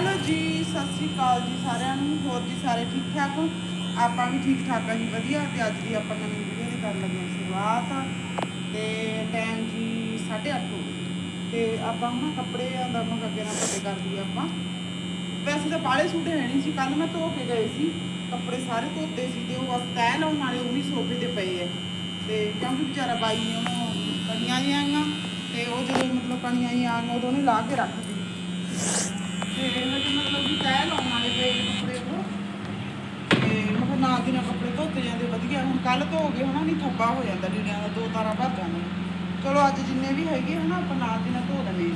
Hello ਜੀ, ਸਤਿ ਸ਼੍ਰੀ ਅਕਾਲ ਜੀ ਸਾਰਿਆਂ ਨੂੰ। ਹੋਰ ਜੀ ਸਾਰੇ ਠੀਕ ਠਾਕ ਹੋ? ਆਪਾਂ ਵੀ ਠੀਕ ਠਾਕ ਆ ਜੀ, ਵਧੀਆ। ਤੇ ਅੱਜ ਦੀ ਆਪਾਂ ਨਵੀਂ ਵੀਡੀਓ ਦੀ ਕਰਨ ਲੱਗੇ ਸ਼ੁਰੂਆਤ। ਤੇ ਟਾਈਮ ਜੀ 8:30 ਹੋ ਗਏ। ਤੇ ਆਪਾਂ ਹੁਣ ਕੱਪੜਿਆਂ ਦਾ ਮੈਂ ਅੱਗੇ ਨਾਲ ਪੱਤੇ ਕਰ ਦਈਏ ਆਪਾਂ। ਵੈਸੇ ਤਾਂ ਬਾਲੇ ਸੂਟ ਹੈ ਨਹੀਂ ਸੀ। ਕੱਲ ਮੈਂ ਧੋ ਕੇ ਗਏ ਸੀ। ਕੱਪੜੇ ਸਾਰੇ ਧੋਤੇ ਸੀ ਤੇ ਉਹ ਬਸ ਤੈਅ ਲਾਉਣ ਵਾਲੇ ਉਹ ਵੀ ਸੋਫੇ ਤੇ ਪਏ ਐ ਤੇ ਕਿਉਂਕਿ ਵਿਚਾਰਾ ਬਾਈ ਨੇ ਉਹਨੂੰ ਕਣੀਆਂ ਜਿਹੀਆਂ ਆਈਆਂ ਤੇ ਉਹ ਜਦੋਂ ਮਤਲਬ ਕਣੀਆਂ ਜਿਹੀਆਂ ਆਈਆਂ ਉਦੋਂ ਉਹਨੇ ਲਾ ਕੇ ਰੱਖ ਦਿੱਤੀ ਤੇ ਹਜੇ ਮਤਲਬ ਕਿ ਤੈਅ ਲਾਉਣ ਵਾਲੇ ਪਏ ਨੇ ਕੱਪੜੇ ਉਹ। ਤੇ ਮੈਂ ਕਿਹਾ ਨਾ ਦੀ ਨਾਲ ਕੱਪੜੇ ਧੋਤੇ ਜਾਂਦੇ, ਵਧੀਆ। ਹੁਣ ਕੱਲ ਧੋ ਗਏ, ਹਨਾ, ਨਹੀਂ, ਥੱਬਾ ਹੋ ਜਾਂਦਾ ਲੀੜਿਆਂ ਦਾ, ਦੋ ਤਾਰਾਂ ਭਰ ਜਾਂਦੇ ਚਲੋ, ਅੱਜ ਜਿੰਨੇ ਵੀ ਹੈਗੇ, ਹਨਾ, ਆਪਾਂ ਨਾਲ ਦੀ ਨਾਲ ਧੋ ਲੈਣੇ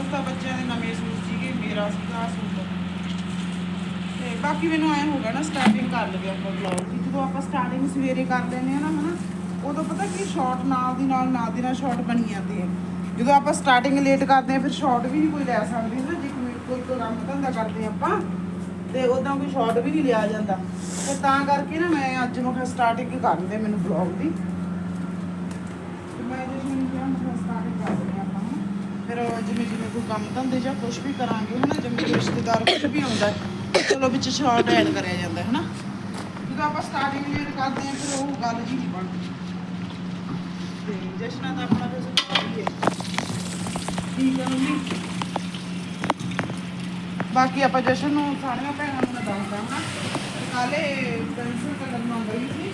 ਉਸ ਤਾਂ ਬੱਚਿਆਂ ਦੇ ਨਵੇਂ ਸੂਟ ਸੀਗੇ, ਮੇਰਾ ਸੀਗਾ ਸੂਟ। ਤੇ ਬਾਕੀ ਮੈਨੂੰ ਐ ਹੋ ਗਿਆ ਨਾ ਸਟਾਰਟਿੰਗ ਕਰ ਲਵੇ ਆਪਾਂ ਬਲੌਗ ਦੀ। ਜਦੋਂ ਆਪਾਂ ਸਟਾਰਟਿੰਗ ਸਵੇਰੇ ਕਰ ਲੈਂਦੇ ਆ ਨਾ, ਹਨਾ, ਉਦੋਂ ਪਤਾ ਕੀ ਸ਼ਾਰਟ ਨਾਲ ਦੀ ਨਾਲ ਨਾਲ ਦੀ ਨਾਲ ਸ਼ਾਰਟ ਬਣੀ ਜਾਂਦੀ ਹੈ। ਜਦੋਂ ਆਪਾਂ ਸਟਾਰਟਿੰਗ ਲੇਟ ਕਰਦੇ ਆ ਫਿਰ ਸ਼ਾਰਟ ਵੀ ਨਹੀਂ ਕੋਈ ਲੈ ਸਕਦੇ ਨਾ ਕੋਈ ਕੰਮ ਧੰਦਾ ਕਰਦੇ ਆਪਾਂ, ਤੇ ਉਦਾਂ ਕੋਈ ਸ਼ਾਰਟ ਵੀ ਨਹੀਂ ਲਿਆ ਜਾਂਦਾ। ਤੇ ਤਾਂ ਕਰਕੇ ਨਾ ਮੈਂ ਅੱਜ ਮੈਂ ਕਿਹਾ ਸਟਾਰਟਿੰਗ ਕਰ ਮੈਨੂੰ ਬਲੌਗ ਦੀ। ਤੇ ਮੈਂ ਜੇ ਤੁਹਾਨੂੰ ਕਿਹਾ, ਮੈਂ ਸਟਾਰਟਿੰਗ ਕਰ ਆਪਾਂ ਫਿਰ ਜਿਵੇਂ ਜਿਵੇਂ ਕੋਈ ਕੰਮ ਧੰਦੇ ਜਾਂ ਕੁਝ ਵੀ ਕਰਾਂਗੇ, ਹਨਾ, ਜਿਵੇਂ ਰਿਸ਼ਤੇਦਾਰ ਕੁਝ ਵੀ ਆਉਂਦਾ, ਚਲੋ ਵਿੱਚ ਸ਼ਾਰਟ ਐਡ ਕਰਿਆ ਜਾਂਦਾ, ਹਨਾ। ਜਦੋਂ ਆਪਾਂ ਸਟਾਰਟਿੰਗ ਲੇਟ ਕਰਦੇ ਆ ਫਿਰ ਉਹ ਗੱਲ ਜੀ ਨਹੀਂ ਬਣਦੀ। ਤੇ ਜਸ਼ਨਾ ਤਾਂ ਆਪਣਾ ਫਿਰ ਸਹੀ ਹੈ। ਠੀਕ ਹੈ ਮੰਮੀ। ਬਾਕੀ ਆਪਾਂ ਜਸ਼ਨ ਨੂੰ ਸਾਰੀਆਂ ਭੈਣਾਂ ਨੂੰ ਮੈਂ ਦੱਸਦਾ ਹਾਂ ਕਾਲੇ ਪੈਨਸਲ ਕਲਰ ਮੰਗ ਰਹੀ ਸੀ।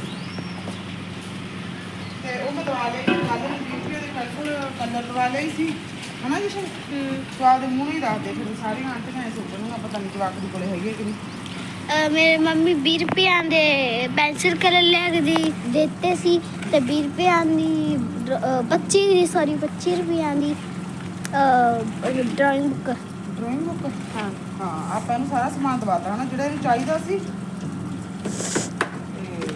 ਤੇ ਉਹ ਮੈਂ ਦਵਾ ਲਈ ਕੱਲ ਨੂੰ ਵੀਡੀਓ ਦੇ ਪੈਨਸਲ ਕਲਰ ਦਵਾ ਲਈ ਸੀ। ਹਨਾ ਜਸ਼ਨ? ਸਵਾਦ ਦੇ ਮੂੰਹ ਨਹੀਂ ਦੱਸਦੇ ਫਿਰ ਸਾਰੀਆਂ ਆਂਟੀਆਂ ਐ ਸੋਚਣਗੀਆਂ ਪਤਾ ਨਹੀਂ ਜਵਾਕ ਦੀ ਕੋਲੇ ਹੈਗੀ ਕਿ ਨਹੀਂ। ਮੇਰੇ ਮੰਮੀ 20 ਰੁਪਈਆਂ ਦੇ ਪੈਨਸਲ ਕਲਰ ਲੈ ਕੇ ਦੇ ਦਿੱਤੇ ਸੀ ਤੇ 20 ਰੁਪਈਆਂ ਦੀ ਡਰ- ਅਹ 25 ਦੀ ਸੌਰੀ 25 ਰੁਪਈਆਂ ਦੀ ਡਰਾਇੰਗ ਬੁੱਕ ਡਰਾਇੰਗ ਬੁੱਕ ਹਾਂ। ਹਾਂ ਆਪਾਂ ਨੂੰ ਸਾਰਾ ਸਮਾਨ ਦਵਾਤਾ ਹਨਾ ਜਿਹੜਾ ਇਹਨੂੰ ਚਾਹੀਦਾ ਸੀ। ਤੇ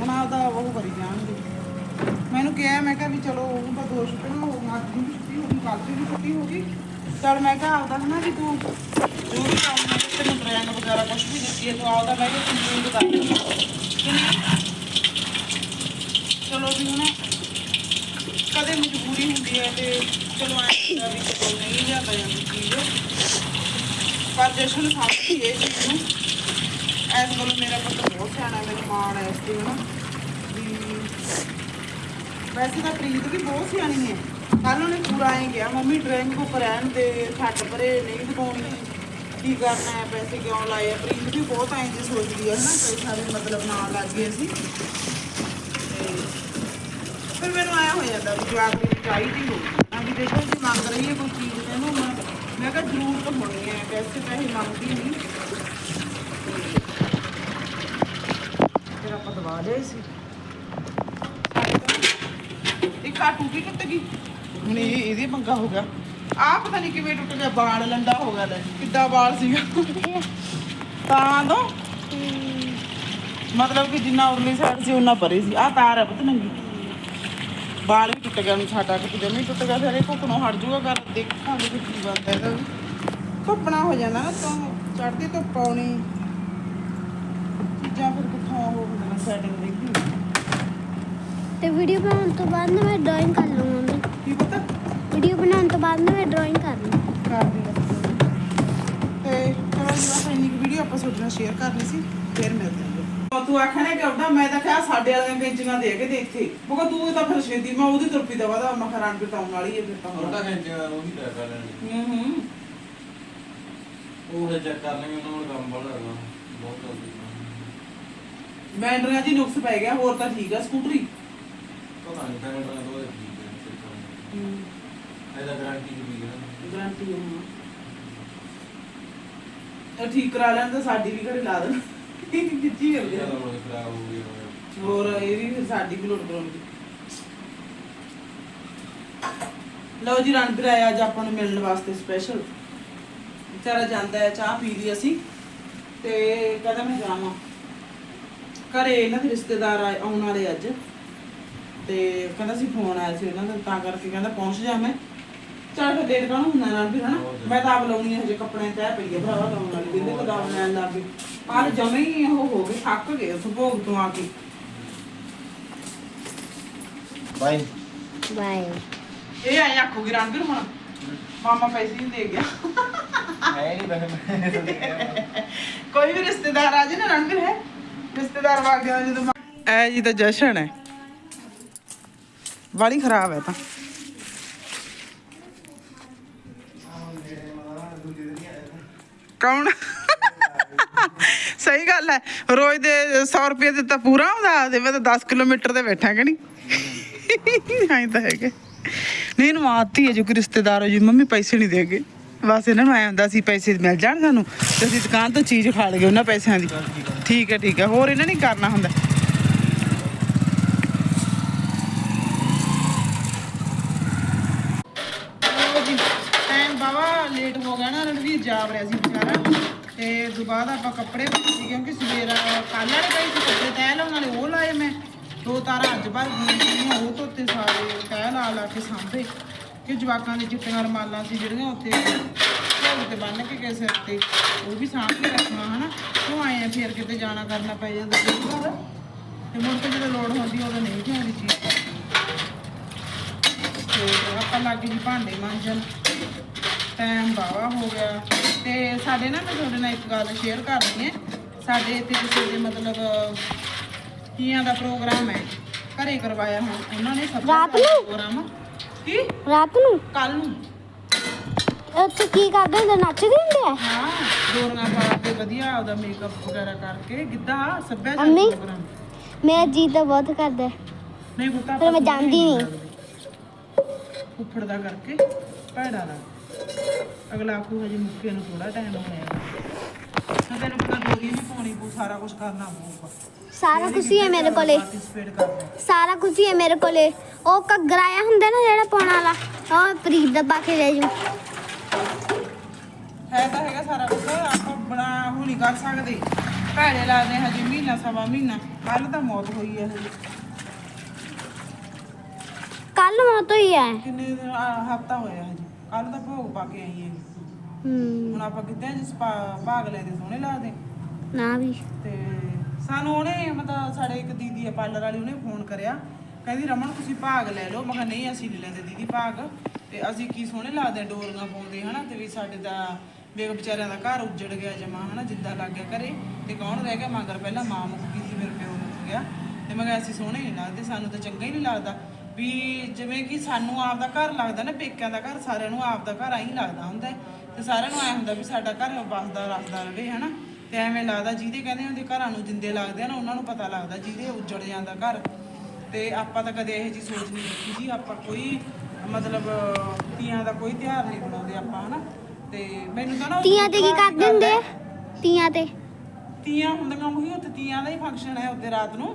ਹੁਣ ਆਪਦਾ ਉਹ ਕਰੀ ਜਾਣਗੇ। ਮੈਨੂੰ ਕਿਹਾ ਮੈਂ ਕਿਹਾ ਵੀ ਚਲੋ ਉਹ ਤਾਂ ਦੋ ਛੁੱਟੀਆਂ ਹੋ ਗਈਆਂ ਅੱਜ ਦੀ ਵੀ ਛੁੱਟੀ ਹੋ ਗਈ ਕੱਲ ਦੀ ਵੀ ਛੁੱਟੀ ਹੋ ਗਈ। ਚਲ ਮੈਂ ਕਿਹਾ ਆਪਦਾ ਹਨਾ ਵੀ ਤੂੰ ਜੋ ਵੀ ਕੰਮ ਹੈ ਤੈਨੂੰ ਡਰਾਇੰਗ ਵਗੈਰਾ ਕੁਝ ਵੀ ਦਿੱਤੀ ਹੈ ਤੂੰ ਆਪਦਾ ਮੈਂ ਕਿਹਾ ਕੰਪਲੀਟ ਕਰ ਦੇ। ਕਿ ਨਹੀਂ? ਚਲੋ ਵੀ ਹੁਣ ਕਦੇ ਮਜਬੂਰੀ ਹੁੰਦੀ ਹੈ ਤੇ ਚਲੋ ਐਂ ਵੀ ਕੋਈ ਨਹੀਂ ਜਾਂਦਾ ਜਾਂਦੀ ਚੀਜ਼ ਪਰ ਜਸ਼ਨ ਸਮਝੀ ਇਹ ਚੀਜ਼ ਨੂੰ ਐਸ ਵੱਲੋਂ ਮੇਰਾ ਪੁੱਤ ਬਹੁਤ ਸਿਆਣਾ ਹੈ, ਮੈਨੂੰ ਮਾਣ ਇਸ ਤੇ ਹਨਾ ਵੀ ਵੈਸੇ ਤਾਂ ਪ੍ਰੀਤ ਵੀ ਬਹੁਤ ਸਿਆਣੀ ਹੈ ਕੱਲ ਉਹਨੇ ਪੂਰਾ ਐਂ ਗਿਆ ਮੰਮੀ ਡਰਾਇੰਗ ਬੁੱਕ ਰਹਿਣ ਦੇ ਛੱਡ ਪਰੇ ਨਹੀਂ ਦਿਖਾਉਣੀ ਕੀ ਕਰਨਾ ਹੈ ਪੈਸੇ ਕਿਉਂ ਲਾਏ ਆ ਪ੍ਰੀਤ ਵੀ ਬਹੁਤ ਐਂ ਜੀ ਸੋਚਦੀ ਹੈ ਹਨਾ ਕਈ ਸਾਰੇ ਮਤਲਬ ਨਾਲ ਲੱਗ ਗਏ ਅਸੀਂ ਫਿਰ ਮੈਨੂੰ ਆਇਆ ਹੋ ਜਾਂਦਾ ਵੀ ਜਵਾਬ ਦੀ ਚਾਹੀਦੀ ਹੋਊਗੀ। ਵੀ ਦੇਖੋ ਜੀ ਮੰਗ ਰਹੀ ਹੈ ਕੋਈ ਚੀਜ਼ ਤੇ ਇਹਨੂੰ ਮੈਂ ਮੈਂ ਕਿਹਾ ਜ਼ਰੂਰ ਤਾਂ ਹੋਣੀ ਹੈ ਵੈਸੇ ਪੈਸੇ ਮੰਗਦੀ ਨਹੀਂ। ਫਿਰ ਆਪਾਂ ਦਵਾ ਲਏ ਸੀ। ਇੱਕ ਆ ਟੂਟੀ ਟੁੱਟ ਗਈ। ਹੁਣ ਇਹ ਇਹਦੇ ਪੰਗਾ ਹੋ ਗਿਆ। ਆ ਪਤਾ ਨਹੀਂ ਕਿਵੇਂ ਟੁੱਟ ਗਿਆ ਬਾਲ ਲੰਡਾ ਹੋ ਗਿਆ ਲੈ ਕਿੱਡਾ ਬਾਲ ਸੀਗਾ। ਤਾਂ ਦੋ। ਮਤਲਬ ਕਿ ਜਿੰਨਾ ਉਰਲੀ ਸਾਈਡ ਸੀ ਉਹਨਾਂ ਪਰੇ ਸੀ। ਆ ਤਾਰ ਹੈ ਪਤਾ ਨੰਗੀ। ਬਾਲ ਵੀ ਟੁੱਟ ਗਿਆ ਨੂੰ ਸਾਡਾ ਕਿ ਜਮੀ ਟੁੱਟ ਗਿਆ ਫਿਰ ਇਹ ਘੁੱਟਣੋਂ ਹਟ ਜਾਊਗਾ ਕਰ ਦੇਖਾਂਗੇ ਕਿ ਕੀ ਬਣਦਾ ਇਹਦਾ ਵੀ। ਧੁੱਪਣਾ ਹੋ ਜਾਂਦਾ ਨਾ ਤਾਂ ਚੜਦੀ ਧੁੱਪ ਆਉਣੀ। ਚੀਜ਼ਾਂ ਫਿਰ ਕਿੱਥੋਂ ਉਹ ਹੁੰਦਾ ਸੈਟਿੰਗ ਰਹਿੰਦੀ ਤੇ ਵੀਡੀਓ ਬਣਾਉਣ ਤੋਂ ਬਾਅਦ ਨਾ ਮੈਂ ਡਰਾਇੰਗ ਕਰ ਲਵਾਂਗੀ ਕੀ ਪਤਾ? ਵੀਡੀਓ ਬਣਾਉਣ ਤੋਂ ਬਾਅਦ ਨਾ ਮੈਂ ਡਰਾਇੰਗ ਕਰ ਲਵਾਂ। ਕਰ ਦੀ ਤੇ ਚਲੋ ਜੀ ਬਸ ਇੰਨੀ ਵੀਡੀਓ ਆਪਾਂ ਤੁਹਾਡੇ ਨਾਲ ਸ਼ੇਅਰ ਕਰਨੀ ਸੀ ਫਿਰ ਮਿਲਦੇ ਤੂੰ ਮੈਂ ਤਾਂ ਕਿਹਾ ਸਾਡੇ ਵਾਲੀਆਂ ਬੈਂਚੀਆਂ ਦੇ ਕੇ ਦੇ ਇੱਥੇ। ਬਗਾ ਤੂੰ ਤਾਂ ਫਿਰ ਛੇਤੀ ਮੈਂ ਉਹਦੀ ਤੁਰਪੀ ਦਵਾ ਦਾ ਮੈਂ ਖਰਾਂ ਬਿਟਾਉਣ ਵਾਲੀ ਹੈ ਫਿਰ ਤਾਂ ਹੁਣ ਉਹਦਾ ਘੰਟੇ ਨਾਲ ਉਹੀ ਤੈਅ ਕਰ ਲੈਣੀ। ਹੂੰ ਹੂੰ। ਉਹ ਚੈੱਕ ਕਰ ਲੈਣੀ ਉਹਨਾਂ ਨੂੰ ਕੰਮ ਬੜਾ ਹੈਗਾ ਬਹੁਤ ਜਲਦੀ ਕੰਮ। ਬੈਂਡਰੀਆਂ ਦੀ ਨੁਕਸ ਪੈ ਗਿਆ ਹੋਰ ਤਾਂ ਠੀਕ ਆ ਸਕੂਟਰੀ? ਪਤਾ ਨਹੀਂ ਪੈਣ ਦਾ ਦੋ ਠੀਕ ਹੈ ਸਿਸਟਮ ਹੂੰ। ਇਹਦਾ ਗਾਰੰਟੀ ਦੀ ਵੀ ਹੈ ਗਾਰੰਟੀ ਹੈ ਹਾਂ। ਇਹ ਠੀਕ ਕਰਾ ਲੈਣ ਤਾਂ ਸਾਡੀ ਵੀ ਘਰੇ ਲਾ ਦੇਣ। ਕਿੱਚੀ ਹੋ ਜ਼ਿਆਦਾ ਖਰਾਬ ਹੋ ਗਿਆ ਹੋਰ ਇਹ ਵੀ ਸਾਡੀ ਵੀ ਲੋਡ ਕਰਾਉਣੀ ਲਓ ਜੀ, ਰਣਬੀਰ ਆਇਆ ਅੱਜ ਆਪਾਂ ਨੂੰ ਮਿਲਣ ਵਾਸਤੇ ਸਪੈਸ਼ਲ ਵਿਚਾਰਾ ਜਾਂਦਾ ਹੈ, ਚਾਹ ਪੀ ਲਈ ਅਸੀਂ। ਤੇ ਕਹਿੰਦਾ ਮੈਂ ਜਾਵਾਂ। ਘਰੇ ਇਹਨਾਂ ਦੇ ਰਿਸ਼ਤੇਦਾਰ ਆਏ, ਆਉਣ ਵਾਲੇ ਅੱਜ। ਤੇ ਕਹਿੰਦਾ ਸੀ, ਫੋਨ ਆਇਆ ਸੀ ਉਹਨਾਂ ਦਾ, ਤਾਂ ਕਰਕੇ ਕਹਿੰਦਾ ਪਹੁੰਚ ਜਾ ਮੈਂ। ਚੱਲ ਫਿਰ ਲੇਟ ਕਾਹਨੂੰ ਹੁੰਦਾ ਰਣਬੀਰ ਹਨਾ? ਮੈਂ ਤਾਂ ਆਪ ਲਾਉਣੀ ਹੈ ਹਜੇ ਕੱਪੜੇ ਤੈਅ ਪਈ ਹੈ ਭਰਾਵਾ ਲਾਉਣ ਵਾਲੀ ਦਿੰਦੇ ਕਦਾਮ ਲੈਣ ਲੱਗ ਗਏ ਪਰ ਜਮੇ ਹੀ ਉਹ ਹੋ ਗਏ ਥੱਕ ਗਏ ਉਸ ਭੋਗ ਤੋਂ ਆ ਕੇ। ਬਾਈ ਬਾਏ। ਇਹ ਆਏ ਆਖੂਗੀ ਰਣਬੀਰ ਹੁਣ। ਮਾਮਾ ਪੈਸੇ ਨਹੀਂ ਦੇ ਗਿਆ। ਨਹੀਂ ਕੋਈ ਵੀ ਰਿਸ਼ਤੇਦਾਰ ਆ ਜੇ ਨਾ ਰਣਵੀਰ ਹੈ? ਰਿਸ਼ਤੇਦਾਰ ਵਗ ਗਿਆ ਜਦੋਂ ਐ ਜੀ ਤਾਂ ਜਸ਼ਨ ਹੈ। ਵਾਲੀ ਖਰਾਬ ਹੈ ਤਾਂ। ਕੌਣ? ਸਹੀ ਗੱਲ ਹੈ। ਰੋਜ਼ ਦੇ 100 ਰੁਪਏ ਦਿੱਤਾ ਪੂਰਾ ਆਉਂਦਾ ਤੇ ਮੈਂ ਤਾਂ 10 ਕਿਲੋਮੀਟਰ ਤੇ ਬੈਠਾ ਕਿ ਨਹੀਂ? ਹਾਂ ਤਾਂ ਹੈਗੇ। ਨਹੀਂ, ਇਹਨੂੰ ਆਤੀ ਹੈ ਜੋ ਕਿ ਰਿਸ਼ਤੇਦਾਰ ਹੋ ਜੀ। ਮੰਮੀ ਪੈਸੇ ਨਹੀਂ ਦੇਗੇ। ਬਸ ਇਹਨਾਂ ਨੂੰ ਐ ਹੁੰਦਾ ਸੀ, ਪੈਸੇ ਮਿਲ ਜਾਣ ਸਾਨੂੰ ਤੇ ਅਸੀਂ ਦੁਕਾਨ ਤੋਂ ਚੀਜ਼ ਖਾ ਲਈਏ ਉਹਨਾਂ ਪੈਸਿਆਂ ਦੀ। ਠੀਕ ਹੈ ਠੀਕ ਹੈ। ਹੋਰ ਇਹਨਾਂ ਨੇ ਕਰਨਾ ਹੁੰਦਾ। ਟਾਈਮ ਬਾਵਾ ਲੇਟ ਹੋ ਗਿਆ ਨਾ। ਰਣਵੀਰ ਜਾ ਰਿਹਾ ਸੀ। ਤੇ ਦੁਬਾਰਾ ਆਪਾਂ ਕੱਪੜੇ ਪਾਏ ਸੀ ਕਿਉਂਕਿ ਸਵੇਰ ਕੱਲ੍ਹ ਵਾਲੇ ਪਏ ਸੀ ਕੱਪੜੇ ਤੈਅ ਲਾਉਣ ਵਾਲੇ, ਉਹ ਲਾਏ ਮੈਂ। ਦੋ ਤਾਰਾਂ ਅੱਜ ਭਰ ਗਈਆਂ ਉਹ ਧੋਤੇ ਸਾਰੇ, ਤੈਅ ਲਾ ਲਾ ਕੇ ਸਾਂਭੇ। ਕਿ ਜਵਾਕਾਂ ਦੇ ਚਿੱਟੀਆਂ ਰਮਾਲਾਂ ਸੀ ਜਿਹੜੀਆਂ ਉੱਥੇ ਢੋਲ ਤੇ ਬੰਨ ਕੇ ਕਿਸੇ ਸਿਰ ਤੇ, ਉਹ ਵੀ ਸਾਂਭ ਕੇ ਰੱਖਣਾ, ਹਨਾ? ਉਹ ਆਏ ਆ ਫਿਰ ਕਿਤੇ ਜਾਣਾ ਕਰਨਾ ਪੈ ਜਾਂਦਾ ਤੇ ਮੁੜ ਕੇ ਜਦੋਂ ਲੋੜ ਹੁੰਦੀ, ਉਦੋਂ ਨਹੀਂ ਜਾਂਦੀ ਚੀਜ਼। ਤੇ ਆਪਾਂ ਲੱਗ ਗਏ ਜੀ ਭਾਂਡੇ ਮਾਂਜਣ। ਟਾਈਮ ਬਾਵਾ ਹੋ ਗਿਆ। ਤੇ ਸਾਡੇ ਨਾ ਮੈਂ ਤੁਹਾਡੇ ਨਾਲ ਇੱਕ ਗੱਲ ਸ਼ੇਅਰ ਕਰਨੀ ਹੈ। ਸਾਡੇ ਇੱਥੇ ਕਿਸੇ ਦੇ ਮਤਲਬ ਤੀਆਂ ਦਾ ਪ੍ਰੋਗਰਾਮ ਹੈ। ਘਰੇ ਕਰਵਾਇਆ ਹੁਣ ਉਹਨਾਂ ਨੇ ਸਭ ਰਾਤ ਨੂੰ? ਪ੍ਰੋਗਰਾਮ ਕੀ? ਰਾਤ ਨੂੰ? ਕੱਲ ਨੂੰ। ਉੱਥੇ ਕੀ ਕਰਦੇ ਹੁੰਦੇ? ਨੱਚਦੇ ਹੁੰਦੇ ਆ? ਹਾਂ ਦੋਰਨਾ ਪਾ ਕੇ ਵਧੀਆ ਉਹਦਾ ਮੇਕਅਪ ਵਗੈਰਾ ਕਰਕੇ ਗਿੱਧਾ ਸੱਭਿਆਚਾਰ ਅੰਮੀ? ਪ੍ਰੋਗਰਾਮ ਮੇਰਾ ਜੀ ਤਾਂ ਬਹੁਤ ਕਰਦਾ। ਹੈ। ਨਹੀਂ ਪੁੱਤਾ ਫਿਰ ਮੈਂ ਜਾਂਦੀ ਨਹੀਂ। ਉੱਪਰ ਦਾ ਕਰਕੇ ਭੈੜਾ ਦਾ ਅਗਲਾ ਆਖੂ ਹਜੇ ਮੁੱਕੇ ਨੂੰ ਥੋੜਾ ਟਾਈਮ ਹੋਇਆ ਤਾਂ ਤੈਨੂੰ ਪਤਾ ਡੋਰੀ ਵੀ ਪਾਉਣੀ ਪਊ ਸਾਰਾ ਕੁਝ ਕਰਨਾ ਪਊਗਾ। ਸਾਰਾ ਕੁਝ ਹੀ ਹੈ ਮੇਰੇ ਕੋਲੇ। ਪਾਰਟਿਸਿਪੇਟ ਕਰਨਾ ਸਾਰਾ ਕੁਝ ਹੀ ਹੈ ਮੇਰੇ ਕੋਲੇ। ਉਹ ਘੱਗਰਾ ਆਇਆ ਹੁੰਦਾ ਨਾ ਜਿਹੜਾ ਪਾਉਣ ਵਾਲਾ ਉਹ ਪ੍ਰੀਤ ਦਾ ਪਾ ਕੇ ਲੈ ਜੂ ਹੈ ਤਾਂ ਹੈਗਾ ਸਾਰਾ ਕੁਝ ਆਪਾਂ ਬਣਾ ਉਹ ਨਹੀਂ ਕਰ ਸਕਦੇ। ਭੈੜੇ ਲੱਗਦੇ ਹਜੇ ਮਹੀਨਾ ਸਵਾ ਮਹੀਨਾ। ਕੱਲ ਤਾਂ ਮੌਤ ਹੋਈ ਹੈ। ਹਜੇ ਕੱਲ ਮੌਤ ਹੋਈ ਹੈ। ਕਿੰਨੇ ਦਿਨ ਹਫਤਾ ਹੋਇਆ ਹਜੇ। ਕੱਲ ਤਾਂ ਭੋਗ ਪਾ ਕੇ ਆਈ ਹੈ ਹੂੰ। ਹੁਣ ਆਪਾਂ ਕਿਤੇ ਜਿਸ ਭਾ- ਭਾਗ ਲੈਦੇ ਸੋਹਣੇ ਲੱਗਦੇ। ਨਾ ਵੀ। ਤੇ ਸਾਨੂੰ ਉਹਨੇ ਮਤਲਬ ਸਾਡੇ ਇੱਕ ਦੀਦੀ ਆ ਪਾਰਲਰ ਵਾਲੀ ਉਹਨੇ ਫੋਨ ਕਰਿਆ। ਕਹਿੰਦੀ ਰਮਨ ਤੁਸੀਂ ਭਾਗ ਲੈ ਲਓ। ਮੈਂ ਕਿਹਾ ਨਹੀਂ ਅਸੀਂ ਨਹੀਂ ਲੈਂਦੇ ਦੀਦੀ ਭਾਗ। ਤੇ ਅਸੀਂ ਕੀ ਸੋਹਣੇ ਲੱਗਦੇ ਆ, ਡੋਰੀਆਂ ਪਾਉਂਦੇ ਹਨਾ? ਤੇ ਵੀ ਸਾਡੇ ਦਾ ਵੇਖ ਵਿਚਾਰਿਆਂ ਦਾ ਘਰ ਉੱਜੜ ਗਿਆ ਜਮਾ ਹਨਾ? ਜਿੱਦਾਂ ਲੱਗ ਗਿਆ ਘਰੇ। ਤੇ ਕੌਣ ਰਹਿ ਗਿਆ? ਮਗਰ ਪਹਿਲਾਂ ਮਾਂ ਮੁੱਕ ਗਈ ਸੀ ਮੇਰੇ ਪਿਓ ਮੁੱਕ ਗਿਆ। ਤੇ ਮੈਂ ਕਿਹਾ ਅਸੀਂ ਸੋਹਣੇ ਨਹੀਂ ਲੱਗਦੇ ਸਾਨੂੰ ਤਾਂ ਚੰਗਾ ਹੀ ਨਹੀਂ ਲੱਗਦਾ। ਵੀ ਜਿਵੇਂ ਕਿ ਸਾਨੂੰ ਆਪਦਾ ਘਰ ਲੱਗਦਾ ਨਾ ਪੇਕਿਆਂ ਦਾ ਘਰ ਸਾਰਿਆਂ ਨੂੰ ਆਪਦਾ ਘਰ ਆਈ ਲੱਗਦਾ ਹੁੰਦਾ ਹੈ। ਤੇ ਸਾਰਿਆਂ ਨੂੰ ਐ ਹੁੰਦਾ ਵੀ ਸਾਡਾ ਘਰ ਵਸਦਾ ਰੱਖਦਾ ਰਵੇ ਹਨਾ ਤੇ ਐਵੇਂ ਲੱਗਦਾ ਜਿਹਦੇ ਕਹਿੰਦੇ ਹੁੰਦੇ ਘਰਾਂ ਨੂੰ ਜਿੰਦੇ ਲੱਗਦੇ ਆ ਨਾ ਉਹਨਾਂ ਨੂੰ ਪਤਾ ਲੱਗਦਾ ਜਿਹਦੇ ਉੱਜੜ ਜਾਂਦਾ ਘਰ ਤੇ ਆਪਾਂ ਤਾਂ ਕਦੇ ਇਹੋ ਜੀ ਸੋਚ ਨਹੀਂ ਰੱਖੀ ਜੀ ਆਪਾਂ ਕੋਈ ਮਤਲਬ ਤੀਆਂ ਦਾ ਕੋਈ ਤਿਉਹਾਰ ਨਹੀਂ ਬਣਾਉਂਦੇ ਆਪਾਂ ਹਨਾ ਤੇ ਮੈਨੂੰ ਤਾਂ ਨਾ ਤੀਆਂ ਤੇ ਕੀ ਤਿਉਹਾਰ ਦੀ ਕਰਦੇ ਹੁੰਦੇ ਗੱਲ ਆ? ਹੈ। ਤੀਆਂ ਤੇ ਤੀਆਂ ਹੁੰਦੀਆਂ ਉਹੀ ਉੱਥੇ ਤੀਆਂ ਦਾ ਹੀ ਫੰਕਸ਼ਨ ਹੈ ਉੱਤੇ ਰਾਤ ਨੂੰ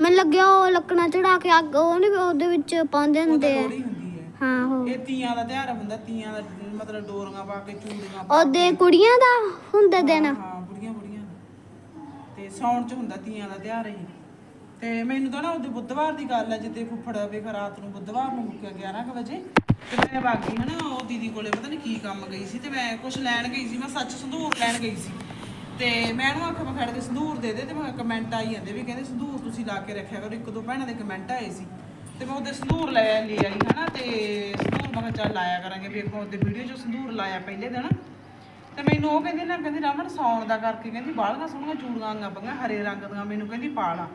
ਮੈਨੂੰ ਲੱਗਿਆ ਉਹ ਲੱਕੜਾਂ ਚੜਾ ਕੇ ਅੱਗ ਉਹ ਨੀ ਉਹਦੇ ਵਿੱਚ ਪਾਉਂਦੇ ਹੁੰਦੇ ਆ। ਲੋਹੜੀ ਹੁੰਦੀ ਹੈ। ਹਾਂ ਉਹ। ਇਹ ਤੀਆਂ ਦਾ ਤਿਉਹਾਰ ਹੁੰਦਾ ਤੀਆਂ ਦਾ ਮਤਲਬ ਡੋਰੀਆਂ ਪਾ ਕੇ ਚੂੜੀਆਂ ਪਾ ਉਹਦੇ ਕੁੜੀਆਂ ਦਾ ਹੁੰਦਾ ਦਿਨ। ਹਾਂ ਬੁੜੀਆਂ ਬੁੜੀਆਂ ਤੇ ਸੌਣ ਚ ਹੁੰਦਾ ਤੀਆਂ ਦਾ ਤਿਉਹਾਰ ਇਹ। ਤੇ ਮੈਨੂੰ ਤਾਂ ਨਾ ਉਹਦੇ ਬੁੱਧਵਾਰ ਦੀ ਗੱਲ ਹੈ ਜਿੱਦੇ ਫੁੱਫੜ ਵੇਖ ਰਾਤ ਨੂੰ ਬੁੱਧਵਾਰ ਨੂੰ ਮੁੱਕਿਆ 11 ਕੁ ਵਜੇ। ਤੇ ਮੈਂ ਬਾਗੀ ਹਨਾ ਉਹ ਦੀਦੀ ਕੋਲੇ ਪਤਾ ਨਹੀਂ ਕੀ ਕੰਮ ਗਈ ਸੀ ਤੇ ਮੈਂ ਕੁਝ ਲੈਣ ਗਈ ਸੀ ਮੈਂ ਸੱਚ ਸੰਧੂਰ ਲੈਣ ਗਈ ਸੀ। ਤੇ ਮੈਂ ਉਹਨੂੰ ਆਖਿਆ ਮੈਂ ਖੜ ਕੇ ਸੰਧੂਰ ਦੇ ਦੇ ਤੇ ਮੈਂ ਕਮੈਂਟ ਆਈ ਜਾਂਦੇ ਵੀ ਕਹਿੰਦੇ ਸੰਧੂਰ ਤੁਸੀਂ ਲਾ ਕੇ ਰੱਖਿਆ ਕਰੋ। ਇੱਕ ਦੋ ਭੈਣਾਂ ਦੇ ਕਮੈਂਟ ਆਏ ਸੀ। ਤੇ ਮੈਂ ਉਹਦੇ ਸੰਧੂਰ ਲੈ ਲਈ ਆਈ, ਹਨਾ? ਤੇ ਸੰਧੂਰ ਮੈਂ ਚੱਲ ਲਾਇਆ ਕਰਾਂਗੇ। ਵੀ ਅੱਗੋਂ ਉਹਦੇ ਵੀਡੀਓ 'ਚ ਸੰਧੂਰ ਲਾਇਆ ਪਹਿਲੇ ਦਿਨ। ਤੇ ਮੈਨੂੰ ਉਹ ਕਹਿੰਦੀ ਨਾ, ਕਹਿੰਦੀ ਰਮਨ ਸੌਣ ਦਾ ਕਰਕੇ ਕਹਿੰਦੀ ਬਾਹਲੀਆਂ ਸੋਹਣੀਆਂ ਚੂੜੀਆਂ ਆਂਗਾ ਹਰੇ ਰੰਗ ਦੀਆਂ, ਮੈਨੂੰ ਕਹਿੰਦੀ ਪਾ ਲਾ।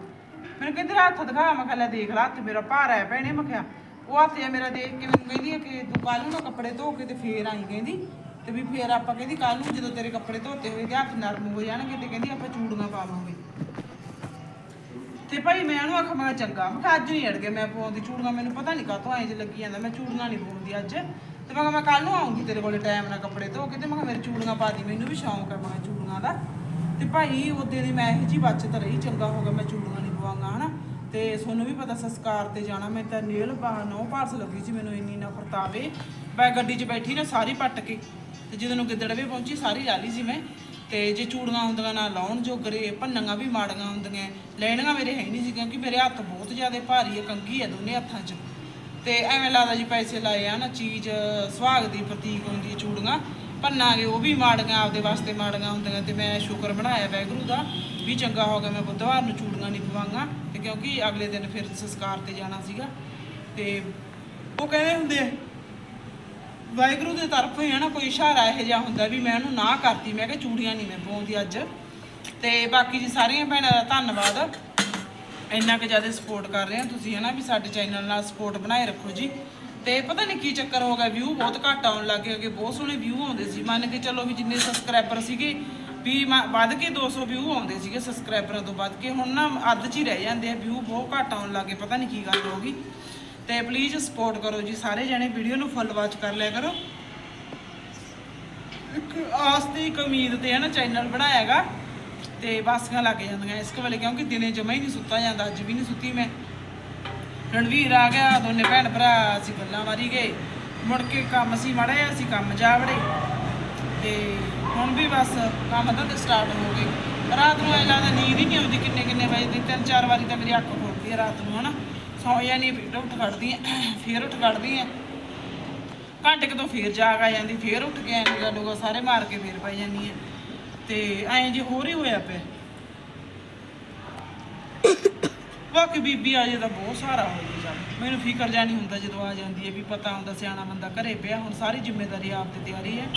ਮੈਨੂੰ ਕਹਿੰਦੀ ਹੱਥ ਦਿਖਾ, ਮੈਂ ਕਿਹਾ ਲੈ ਦੇਖ ਲਾ, ਹੱਥ ਮੇਰਾ ਭਾਰ ਹੈ ਭੈਣੇ ਮੈਂ ਕਿਹਾ। ਉਹ ਹੱਥ ਜਿਹਾ ਮੇਰਾ ਦੇਖ ਕੇ ਮੈਨੂੰ ਕਹਿੰਦੀ ਹੈ ਕਿ ਤੂੰ ਕੱਲ ਨੂੰ ਨਾ ਕੱਪੜੇ ਧੋ ਕੇ ਤੇ ਫੇਰ ਆਈ ਕਹਿੰਦੀ। ਤੇ ਵੀ ਫੇਰ ਆਪਾਂ ਕਹਿੰਦੀ ਕੱਲ ਨੂੰ ਜਦੋਂ ਤੇਰੇ ਕੱਪੜੇ ਧੋਤੇ ਹੋਏ ਤੇ ਹੱਥ ਨਰਮ ਹੋ ਜਾਣਗੇ ਤੇ ਕਹਿੰਦੀ ਆਪਾਂ ਚੂੜੀਆਂ ਪਾਵਾਂਗੇ ਤੇ ਭਾਈ ਮੈਂ ਉਹਨੂੰ ਆਖਿਆ, ਮੈਂ ਕਿਹਾ ਚੰਗਾ, ਮੈਂ ਕਿਹਾ ਅੱਜ ਨਹੀਂ ਅੜ ਗਿਆ ਮੈਂ ਪਾਉਂਦੀ ਚੂੜੀਆਂ, ਮੈਨੂੰ ਪਤਾ ਨਹੀਂ ਕਾਹਤੋਂ ਐਂ ਜੇ ਲੱਗੀ ਜਾਂਦਾ, ਮੈਂ ਚੂੜੀਆਂ ਨਹੀਂ ਪਾਉਂਦੀ ਅੱਜ। ਤੇ ਮੈਂ ਕਿਹਾ ਮੈਂ ਕੱਲ ਨੂੰ ਆਉਂਗੀ ਤੇਰੇ ਕੋਲੇ ਟਾਈਮ ਨਾਲ ਕੱਪੜੇ ਧੋ ਕੇ ਤੇ ਮੈਂ ਕਿਹਾ ਮੇਰੇ ਚੂੜੀਆਂ ਪਾ ਦੀ, ਮੈਨੂੰ ਵੀ ਸ਼ੌਂਕ ਹੈ ਮੈਂ ਕਿਹਾ ਚੂੜੀਆਂ ਦਾ। ਤੇ ਭਾਈ ਉਹਦੇ ਦੀ ਮੈਂ ਇਹੋ ਜੀ ਬਚਤ ਰਹੀ, ਚੰਗਾ ਹੋ ਗਿਆ ਮੈਂ ਚੂੜੀਆਂ ਨਹੀਂ ਪਵਾਂਗਾ, ਹਨਾ। ਤੇ ਤੁਹਾਨੂੰ ਵੀ ਪਤਾ ਸੰਸਕਾਰ ਤੇ ਜਾਣਾ, ਮੈਂ ਤਾਂ ਨੇਲ ਬਾਹ ਨੋ ਪਾਰਸ ਲੱਗੀ ਸੀ ਮੈਨੂੰ ਇੰਨੀ ਨਫ਼ਰਤ ਆਵੇ ਮੈਂ ਗੱਡੀ 'ਚ ਬੈਠੀ ਨਾ ਸਾਰੀ ਪੱਟ ਕੇ, ਤੇ ਜਦੋਂ ਨੂੰ ਗਿੱਦੜਵੇ ਪਹੁੰਚੀ, ਸਾਰੀ ਲਾ ਲਈ ਸੀ ਮੈਂ। ਤੇ ਜੇ ਚੂੜੀਆਂ ਹੁੰਦੀਆਂ ਨਾ ਲਾਉਣ ਜੋਗਰੇ, ਭੰਨਣਾਂ ਵੀ ਮਾੜੀਆਂ ਹੁੰਦੀਆਂ। ਲੈਣੀਆਂ ਮੇਰੇ ਹੈ ਨਹੀਂ ਸੀ ਕਿਉਂਕਿ ਮੇਰੇ ਹੱਥ ਬਹੁਤ ਜ਼ਿਆਦਾ ਭਾਰੀ ਹੈ ਕੰਗੀ ਹੈ ਦੋਨੇ ਹੱਥਾਂ 'ਚ। ਤੇ ਐਵੇਂ ਲੱਗਦਾ ਜੀ ਪੈਸੇ ਲਾਏ ਆ ਨਾ, ਚੀਜ਼, ਸੁਹਾਗ ਦੀ ਪ੍ਰਤੀਕ ਹੁੰਦੀ ਹੈ ਚੂੜੀਆਂ। ਭੰਨਾਂਗੇ, ਉਹ ਵੀ ਮਾੜੀਆਂ, ਆਪਦੇ ਵਾਸਤੇ ਮਾੜੀਆਂ ਹੁੰਦੀਆਂ ਤੇ ਮੈਂ ਸ਼ੁਕਰ ਬਣਾਇਆ ਵੈਗਰੂ ਦਾ ਵੀ ਚੰਗਾ ਹੋ ਗਿਆ, ਮੈਂ ਬੁੱਧਵਾਰ ਨੂੰ ਚੂੜੀਆਂ ਨਹੀਂ ਪਵਾਂਗਾ। ਤੇ ਕਿਉਂਕਿ ਅਗਲੇ ਦਿਨ ਫਿਰ ਸੰਸਕਾਰ ਤੇ ਜਾਣਾ ਸੀਗਾ। ਤੇ ਉਹ ਕਹਿੰਦੇ ਹੁੰਦੇ ਆ ਵਾਹਿਗੁਰੂ ਦੇ ਤਰਫੋਂ ਹੀ ਹੈ ਨਾ ਕੋਈ ਇਸ਼ਾਰਾ ਇਹੋ ਜਿਹਾ ਹੁੰਦਾ ਵੀ ਮੈਂ ਉਹਨੂੰ ਨਾ ਕਰਤੀ ਮੈਂ ਕਿਹਾ ਚੂੜੀਆਂ ਨਹੀਂ ਮੈਂ ਪਾਉਂਦੀ ਅੱਜ। ਤੇ ਬਾਕੀ ਜੀ ਸਾਰੀਆਂ ਭੈਣਾਂ ਦਾ ਧੰਨਵਾਦ। ਇੰਨਾ ਕੁ ਜ਼ਿਆਦਾ ਸਪੋਰਟ ਕਰ ਰਹੇ ਹੋ ਤੁਸੀਂ ਹੈ ਨਾ ਵੀ ਸਾਡੇ ਚੈਨਲ ਨਾਲ ਸਪੋਰਟ ਬਣਾਏ ਰੱਖੋ ਜੀ। ਤੇ ਪਤਾ ਨਹੀਂ ਕੀ ਚੱਕਰ ਹੋ ਗਿਆ ਵਿਊ ਬਹੁਤ ਘੱਟ ਆਉਣ ਲੱਗ ਗਏ, ਅੱਗੇ ਬਹੁਤ ਸੋਹਣੇ ਵਿਊ ਆਉਂਦੇ ਸੀ। ਮੰਨ ਕੇ ਚਲੋ ਵੀ ਜਿੰਨੇ ਸਬਸਕ੍ਰਾਈਬਰ ਸੀਗੇ, ਵੀ ਮ- ਵੱਧ ਕੇ 200 ਵਿਊ ਆਉਂਦੇ ਸੀਗੇ ਸਬਸਕ੍ਰਾਈਬਰਾਂ ਤੋਂ ਵੱਧ ਕੇ। ਹੁਣ ਨਾ ਅੱਧ 'ਚ ਹੀ ਰਹਿ ਜਾਂਦੇ ਆ ਵਿਊ ਬਹੁਤ ਘੱਟ ਆਉਣ ਲੱਗੇ ਪਤਾ ਨਹੀਂ ਕੀ ਗੱਲ ਹੋ ਗਈ। ਤੇ ਪਲੀਜ਼ ਸਪੋਰਟ ਕਰੋ ਜੀ। ਸਾਰੇ ਜਣੇ ਵੀਡੀਓ ਨੂੰ ਫੁੱਲ ਵਾਚ ਕਰ ਲਿਆ ਕਰੋ। ਇੱਕ ਆਸ ਤੇ ਇੱਕ ਉਮੀਦ ਤੇ ਹੈ ਨਾ ਚੈਨਲ ਬਣਾਇਆਗਾ ਤੇ ਬਾਸੀਆਂ ਲੱਗ ਜਾਂਦੀਆਂ ਇਸ ਵੇਲੇ, ਕਿਉਂਕਿ ਦਿਨੇ ਜਮਾ ਹੀ ਨਹੀਂ ਸੁੱਤਾ ਜਾਂਦਾ, ਅੱਜ ਵੀ ਨਹੀਂ ਸੁੱਤੀ ਮੈਂ। ਰਣਵੀਰ ਆ ਗਿਆ, ਦੋਨੇ ਭੈਣ ਭਰਾ, ਅਸੀਂ ਗੱਲਾਂ ਮਾਰੀ ਗਏ। ਮੁੜ ਕੇ ਕੰਮ ਸੀ ਮਾੜਾ ਅਸੀਂ ਕੰਮ ਜਾ ਵੜੇ। ਤੇ ਹੁਣ ਵੀ ਬਸ ਕੰਮ ਤਾਂ ਸਟਾਰਟ ਹੋ ਗਏ। ਰਾਤ ਨੂੰ ਐ ਲੱਗਦਾ ਨੀਂਦ ਹੀ ਨਹੀਂ ਆਉਂਦੀ ਕਿੰਨੇ ਕਿੰਨੇ ਵਜੇ ਦੀ ਤਿੰਨ ਚਾਰ ਵਾਰੀ ਤਾਂ ਮੇਰੀ ਅੱਖ ਖੁੱਲਦੀ ਹੈ ਰਾਤ ਨੂੰ, ਹਨਾ। ਸੌ ਜਾਨੀ ਫਿਰ ਉੱਠ ਖੜਦੀ ਐ ਫਿਰ ਉੱਠ ਖੜਦੀ ਐ ਘੰਟੇ ਕੁ ਤੋਂ ਜਾਗ ਆ ਜਾਂਦੀ, ਫੇਰ ਉੱਠ ਕੇ ਐਂ ਗੱਡੂਗਾ ਸਾਰੇ ਮਾਰ ਕੇ ਫੇਰ ਪੈ ਜਾਂਦੀ ਐ ਤੇ ਐਂ ਜੀ ਹੋਰ ਹੀ ਹੋਇਆ ਪਿਆ। ਬਾਕੀ ਬੀਬੀ ਆ ਜੇ ਤਾਂ ਬਹੁਤ ਸਾਰਾ ਹੋ ਗਿਆ ਚੱਲ। ਮੈਨੂੰ ਫਿਕਰ ਜਾ ਨਹੀਂ ਹੁੰਦਾ ਜਦੋਂ ਆ ਜਾਂਦੀ ਹੈ ਵੀ ਪਤਾ ਹੁੰਦਾ ਸਿਆਣਾ ਬੰਦਾ ਘਰੇ ਪਿਆ, ਹੁਣ ਸਾਰੀ ਜ਼ਿੰਮੇਵਾਰੀ ਆਪ ਤੇ ਤਿਆਰੀ ਹੈ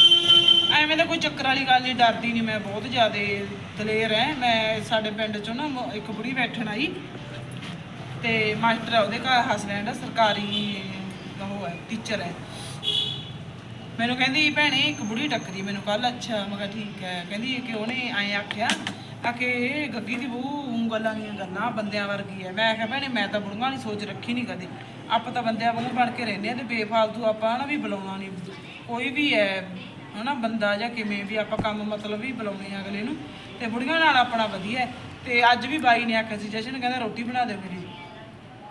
ਐਵੇਂ ਤਾਂ ਕੋਈ ਚੱਕਰ ਵਾਲੀ ਗੱਲ ਨਹੀਂ ਡਰਦੀ ਨਹੀਂ ਮੈਂ ਬਹੁਤ ਜ਼ਿਆਦਾ ਦਲੇਰ ਐ ਮੈਂ ਸਾਡੇ ਪਿੰਡ ਚੋਂ ਨਾ ਇੱਕ ਬੁੜੀ ਬੈਠਣ ਆਈ। ਤੇ ਮਾਸਟਰ ਆ, ਉਹਦੇ ਘਰ ਹਸਬੈਂਡ ਸਰਕਾਰੀ ਉਹ ਹੈ ਟੀਚਰ ਹੈ ਮੈਨੂੰ ਕਹਿੰਦੀ, ਭੈਣੇ, ਇੱਕ ਬੁੜੀ ਟੱਕਰੀ ਮੈਨੂੰ ਕੱਲ ਅੱਛਾ, ਮੈਂ ਕਿਹਾ, ਠੀਕ ਹੈ। ਕਹਿੰਦੀ, ਕਿ ਉਹਨੇ ਐਂ ਆਖਿਆ ਆ ਕਿ ਇਹ ਗੱਗੀ ਦੀ ਬਹੂ ਉਂਗਲਾਂ ਦੀਆਂ ਗੱਲਾਂ ਬੰਦਿਆਂ ਵਰਗੀ ਹੈ ਮੈਂ ਕਿਹਾ, ਭੈਣੇ, ਮੈਂ ਤਾਂ ਬੁੜੀਆਂ ਵਾਲੀ ਸੋਚ ਰੱਖੀ ਨਹੀਂ ਕਦੇ। ਆਪਾਂ ਤਾਂ ਬੰਦਿਆਂ ਵਾਂਗੂ ਬਣ ਕੇ ਰਹਿੰਦੇ ਆ ਤੇ ਬੇਫਾਲਤੂ ਆਪਾਂ ਨਾ ਵੀ ਬੁਲਾਉਣਾ ਨਹੀਂ ਕੋਈ ਵੀ ਹੈ ਹਨਾ, ਬੰਦਾ ਜਾਂ ਕਿਵੇਂ ਵੀ ਆਪਾਂ ਕੰਮ ਮਤਲਬ ਵੀ ਬੁਲਾਉਣੇ ਆ ਅਗਲੇ ਨੂੰ। ਤੇ ਬੁੜੀਆਂ ਨਾਲ ਆਪਣਾ ਵਧੀਆ ਤੇ ਅੱਜ ਵੀ ਬਾਈ ਨੇ ਆਖਿਆ ਸੀ, ਜਸ਼ਨ, ਕਹਿੰਦਾ ਰੋਟੀ ਬਣਾ ਦਿਓ ਮੇਰੀ